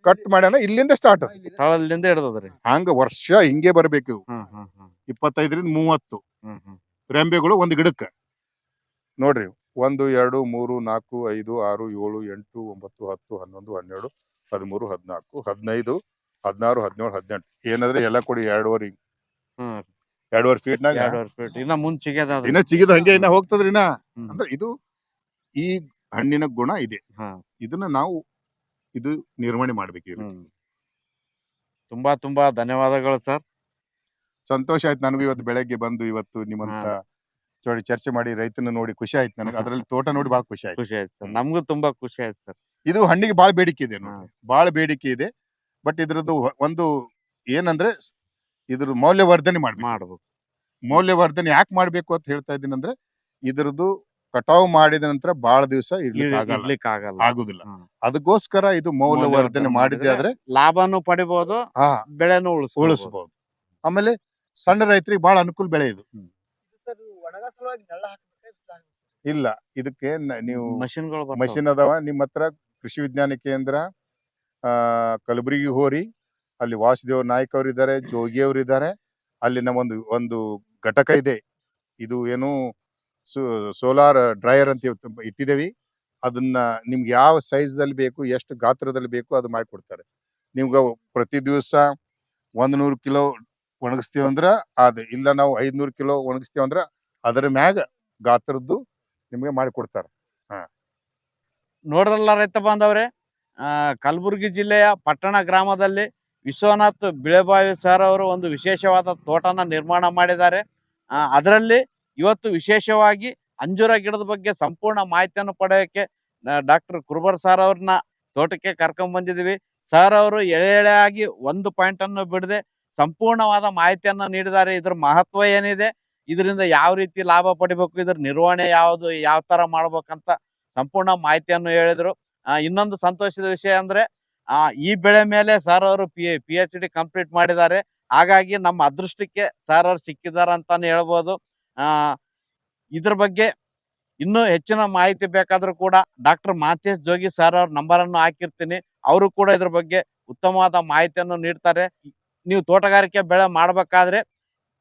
ಕಟ್ ಮಾಡ್ಯಾನ ಇಲ್ಲಿಂದ ಸ್ಟಾರ್ಟ್ ತಳದಿಂದ ಹಿಡ್ದದ್ರಿ. ಹಂಗ ವರ್ಷ ಹಿಂಗೆ ಬರ್ಬೇಕು ಇವು. ಹ್ಮ್ ಹ್ಮ್ ಹ್ಮ್. ಇಪ್ಪತ್ತೈದರಿಂದ ಮೂವತ್ತು. ಹ್ಮ್ ಹ್ಮ್. ರೆಂಬೆಗಳು ಒಂದ್ ಗಿಡಕ್ಕ. ನೋಡ್ರಿ ಒಂದು ಎರಡು ಮೂರು ನಾಲ್ಕು ಐದು ಆರು ಏಳು ಎಂಟು ಒಂಬತ್ತು ಹತ್ತು ಹನ್ನೊಂದು ಹನ್ನೆರಡು ಹದಿಮೂರು ಹದಿನಾಲ್ಕು ಹದಿನೈದು ಹದಿನಾರು ಹದಿನೇಳು ಹದಿನೆಂಟು. ಏನಂದ್ರೆ ಎಲ್ಲ ಕೊಡಿ ಎರಡುವರೆ ಎರಡುವರೆ ಎರಡೂವರೆ ಫೀಟ್ನಾಗ ಎರಡುವರೆ ಫೀಟ್ ಇನ್ನ ಇನ್ನ ಚಿಗಿದ ಹಂಗೆ ಇನ್ನ ಹೋಗ್ತದ್ರಿ ಇನ್ನ. ಅಂದ್ರೆ ಇದು ಈ ಹಣ್ಣಿನ ಗುಣ ಇದೆ. ಇದನ್ನ ನಾವು ಇದು ನಿರ್ವಹಣೆ ಮಾಡ್ಬೇಕು. ತುಂಬಾ ತುಂಬಾ ಧನ್ಯವಾದಗಳು ಸರ್. ಸಂತೋಷ ಆಯ್ತು. ನನಗೂ ಇವತ್ತು ಬೆಳಗ್ಗೆ ಬಂದು ಇವತ್ತು ನಿಮ್ಮಂತ ಜೋಡಿ ಚರ್ಚೆ ಮಾಡಿ ರೈತನ ನೋಡಿ ಖುಷಿ ಆಯ್ತು ನನಗೆ. ಅದರಲ್ಲಿ ತೋಟ ನೋಡಿ ಬಹಳ ಖುಷಿ ಆಯ್ತು. ಖುಷಿ ಆಯ್ತು ಸರ್. ನಮಗೂ ತುಂಬಾ ಖುಷಿ ಆಯ್ತು ಸರ್. ಇದು ಹಣ್ಣಿಗೆ ಬಹಳ ಬೇಡಿಕೆ ಇದೆ ನೋಡಿ. ಬಹಳ ಬೇಡಿಕೆ ಇದೆ. ಬಟ್ ಇದ್ರದ್ದು ಒಂದು ಏನಂದ್ರೆ ಇದ್ರ ಮೌಲ್ಯವರ್ಧನೆ ಮಾಡಿ ಮಾಡಬೇಕು. ಮೌಲ್ಯವರ್ಧನೆ ಯಾಕೆ ಮಾಡ್ಬೇಕು ಅಂತ ಹೇಳ್ತಾ ಇದ್ದೀನಿ ಅಂದ್ರೆ ಇದ್ರದ್ದು ಕಟಾವು ಮಾಡಿದ ನಂತರ ಬಹಳ ದಿವಸ ಇರ್ಲಿಕ್ಕೆ ಆಗಲ್ಲ. ಆಗುದಿಲ್ಲ. ಅದಕ್ಕೋಸ್ಕರ ಇದು ಮೌಲ್ಯವರ್ಧನೆ ಮಾಡಿದ್ರೆ ಆದ್ರೆ ಲಾಭನು ಪಡಿಬಹುದು ಹಾ. ಬೆಳೆನು ಉಳಿಸಬಹುದು ಆಮೇಲೆ ಸಣ್ಣ ರೈತರಿಗೆ ಬಹಳ ಅನುಕೂಲ ಬೆಳೆ ಇದು. ಸಲುವಾಗಿ ನೆರಳು ಹಾಕ್ಬೇಕಾ ಬಿಸ್ಲು ಹಾಕ್ಬೇಕಾ? ಇಲ್ಲ ಇದಕ್ಕೆ ನೀವು ಮಷಿನ್ಗಳು. ಮಷಿನ್ ಅದಾವ ನಿಮ್ಮ ಹತ್ರ ಕೃಷಿ ವಿಜ್ಞಾನ ಕೇಂದ್ರ ಆ ಕಲಬುರಗಿ ಹೋರಿ ಅಲ್ಲಿ ವಾಸುದೇವ ನಾಯ್ಕ ಅವರು ಇದ್ದಾರೆ ಜೋಗಿ ಅವರು ಇದ್ದಾರೆ ಅಲ್ಲಿನ ಒಂದು ಒಂದು ಘಟಕ ಇದೆ ಇದು ಏನು ಸೋಲಾರ್ ಡ್ರೈಯರ್ ಅಂತ ಇಟ್ಟಿದ್ದೇವೆ ಅದನ್ನ ನಿಮ್ಗೆ ಯಾವ ಸೈಜ್ ದಲ್ಲಿ ಬೇಕು ಎಷ್ಟು ಗಾತ್ರದಲ್ಲಿ ಬೇಕು ಅದು ಮಾಡಿಕೊಡ್ತಾರೆ ನಿಮ್ಗೆ ಪ್ರತಿ ದಿವಸ ಒಂದ್ ನೂರು ಕಿಲೋ ಒಣಗಿಸ್ತೀವಿ ಅಂದ್ರೆ ಅದ ಇಲ್ಲ ನಾವು ಐದ್ನೂರು ಕಿಲೋ ಒಣಗಿಸ್ತೀವಿ ಅಂದ್ರ ಮ್ಯಾಗ ಗಾತ್ರದ್ದು ನಿಮಗೆ ಮಾಡಿಕೊಡ್ತಾರೆ. ನೋಡಿದ್ರಲ್ಲ ರೈತ ಬಾಂಧವ್ರೆ ಕಲಬುರಗಿ ಜಿಲ್ಲೆಯ ಪಟ್ಟಣ ಗ್ರಾಮದಲ್ಲಿ ವಿಶ್ವನಾಥ್ ಬಿಳೆಬಾವಿ ಸರ್ ಅವರು ಒಂದು ವಿಶೇಷವಾದ ತೋಟನ ನಿರ್ಮಾಣ ಮಾಡಿದ್ದಾರೆ. ಅದರಲ್ಲಿ ಇವತ್ತು ವಿಶೇಷವಾಗಿ ಅಂಜೂರ ಗಿಡದ ಬಗ್ಗೆ ಸಂಪೂರ್ಣ ಮಾಹಿತಿಯನ್ನು ಪಡೆಯೋಕೆ ಡಾಕ್ಟರ್ ಕುರುಬರ್ ಸರ್ ಅವ್ರನ್ನ ತೋಟಕ್ಕೆ ಕರ್ಕೊಂಡ್ ಬಂದಿದ್ದೀವಿ. ಸರ್ ಅವರು ಎಳೆ ಎಳೆಯಾಗಿ ಒಂದು ಪಾಯಿಂಟ್ ಅನ್ನು ಬಿಡದೆ ಸಂಪೂರ್ಣವಾದ ಮಾಹಿತಿಯನ್ನು ನೀಡಿದ್ದಾರೆ. ಇದರ ಮಹತ್ವ ಏನಿದೆ? ಇದರಿಂದ ಯಾವ ರೀತಿ ಲಾಭ ಪಡಿಬೇಕು, ಇದ್ರ ನಿರ್ವಹಣೆ ಯಾವುದು, ಯಾವ ತರ ಮಾಡ್ಬೇಕಂತ ಸಂಪೂರ್ಣ ಮಾಹಿತಿಯನ್ನು ಹೇಳಿದ್ರು. ಇನ್ನೊಂದು ಸಂತೋಷದ ವಿಷಯ ಅಂದ್ರೆ, ಆ, ಈ ಬೆಳೆ ಮೇಲೆ ಸರ್ ಅವರು P P H D complete ಮಾಡಿದ್ದಾರೆ. ಹಾಗಾಗಿ ನಮ್ಮ ಅದೃಷ್ಟಕ್ಕೆ ಸರ್ ಅವ್ರು ಸಿಕ್ಕಿದ್ದಾರೆ ಅಂತಾನೆ ಹೇಳ್ಬೋದು. ಆ, ಇದ್ರ ಬಗ್ಗೆ ಇನ್ನೂ ಹೆಚ್ಚಿನ ಮಾಹಿತಿ ಬೇಕಾದ್ರೂ ಕೂಡ ಡಾಕ್ಟರ್ ಮಾತೇಶ್ ಜೋಗಿ ಸರ್ ಅವ್ರ ನಂಬರ್ ಅನ್ನು ಹಾಕಿರ್ತೀನಿ. ಅವರು ಕೂಡ ಇದ್ರ ಬಗ್ಗೆ ಉತ್ತಮವಾದ ಮಾಹಿತಿಯನ್ನು ನೀಡ್ತಾರೆ. ನೀವು ತೋಟಗಾರಿಕೆ ಬೆಳೆ ಮಾಡ್ಬೇಕಾದ್ರೆ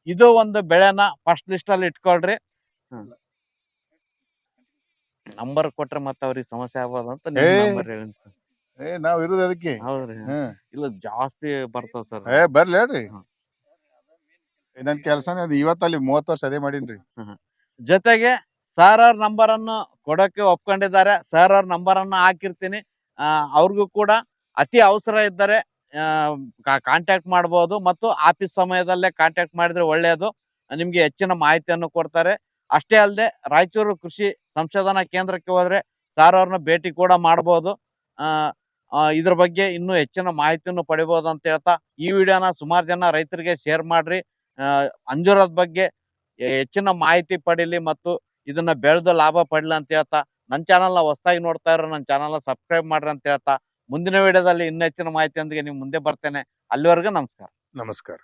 ಇದು ಒಂದು ಬೆಳೆನ ಫಸ್ಟ್ ಲಿಸ್ಟ್ ಅಲ್ಲಿ ಇಟ್ಕೊಳ್ರಿ. ನಂಬರ್ ಕೊಟ್ರೆ ಮತ್ತೆ ಅವ್ರಿಗೆ ಸಮಸ್ಯೆ ಆಗ್ಬೋದು ಅಂತ ಏ. ನಂಬರ್ ಹೇಳಿ ಸರ್. ಏ ನಾವ್ ಇರೋದು ಅದಕ್ಕೆ. ಹೌದ್ರಿ. ಹ್ಮ್ ಇಲ್ಲ ಜಾಸ್ತಿ ಬರ್ತಾವ ಸರ್. ಏ ಬರ್ಲಿ ಹೇಳ್ರಿ. ಹ್ಮ್. ನನ್ ಕೆಲಸನೇ ಅದು. ಇವತ್ತಲ್ಲಿ ಮೂವತ್ತು ವರ್ಷ ಅದೇ ಮಾಡೀನ್ರಿ. ಜೊತೆಗೆ ಸರ್ ಅವ್ರ ನಂಬರ್ ಅನ್ನು ಕೊಡಕ್ಕೆ ಒಪ್ಕೊಂಡಿದ್ದಾರೆ. ಸರ್ ಅವ್ರ ನಂಬರ್ ಅನ್ನು ಹಾಕಿರ್ತೀನಿ. ಆ, ಅವ್ರಿಗೂ ಕೂಡ ಅತಿ ಅವಸರ ಇದ್ದರೆ ಕಾಂಟ್ಯಾಕ್ಟ್ ಮಾಡಬಹುದು ಮತ್ತು ಆಫೀಸ್ ಸಮಯದಲ್ಲೇ ಕಾಂಟ್ಯಾಕ್ಟ್ ಮಾಡಿದ್ರೆ ಒಳ್ಳೆಯದು ನಿಮ್ಗೆ ಹೆಚ್ಚಿನ ಮಾಹಿತಿಯನ್ನು ಕೊಡ್ತಾರೆ. ಅಷ್ಟೇ ಅಲ್ಲದೆ ರಾಯಚೂರು ಕೃಷಿ ಸಂಶೋಧನಾ ಕೇಂದ್ರಕ್ಕೆ ಹೋದ್ರೆ ಸಾರ್ ಅವ್ರನ್ನ ಭೇಟಿ ಕೂಡ ಮಾಡಬಹುದು ಆ ಆ, ಇದ್ರ ಬಗ್ಗೆ ಇನ್ನೂ ಹೆಚ್ಚಿನ ಮಾಹಿತಿಯನ್ನು ಪಡಿಬಹುದು ಅಂತ ಹೇಳ್ತಾ ಈ ವಿಡಿಯೋನ ಸುಮಾರು ಜನ ರೈತರಿಗೆ ಶೇರ್ ಮಾಡ್ರಿ. ಅಂಜೂರದ ಬಗ್ಗೆ ಹೆಚ್ಚಿನ ಮಾಹಿತಿ ಪಡೀಲಿ ಮತ್ತು ಇದನ್ನ ಬೆಳೆದು ಲಾಭ ಪಡಲಿ ಅಂತ ಹೇಳ್ತಾ. ನನ್ನ ಚಾನಲ್ನ ಹೊಸದಾಗಿ ನೋಡ್ತಾ ಇರೋ ನನ್ನ ಚಾನಲ್ನ ಸಬ್ಸ್ಕ್ರೈಬ್ ಮಾಡ್ರಿ ಅಂತ ಹೇಳ್ತಾ. ಮುಂದಿನ ವಿಡಿಯೋದಲ್ಲಿ ಇನ್ನೂ ಹೆಚ್ಚಿನ ಮಾಹಿತಿಯೊಂದಿಗೆ ನೀವು ಮುಂದೆ ಬರ್ತೇನೆ. ಅಲ್ಲಿವರೆಗೂ ನಮಸ್ಕಾರ. ನಮಸ್ಕಾರ.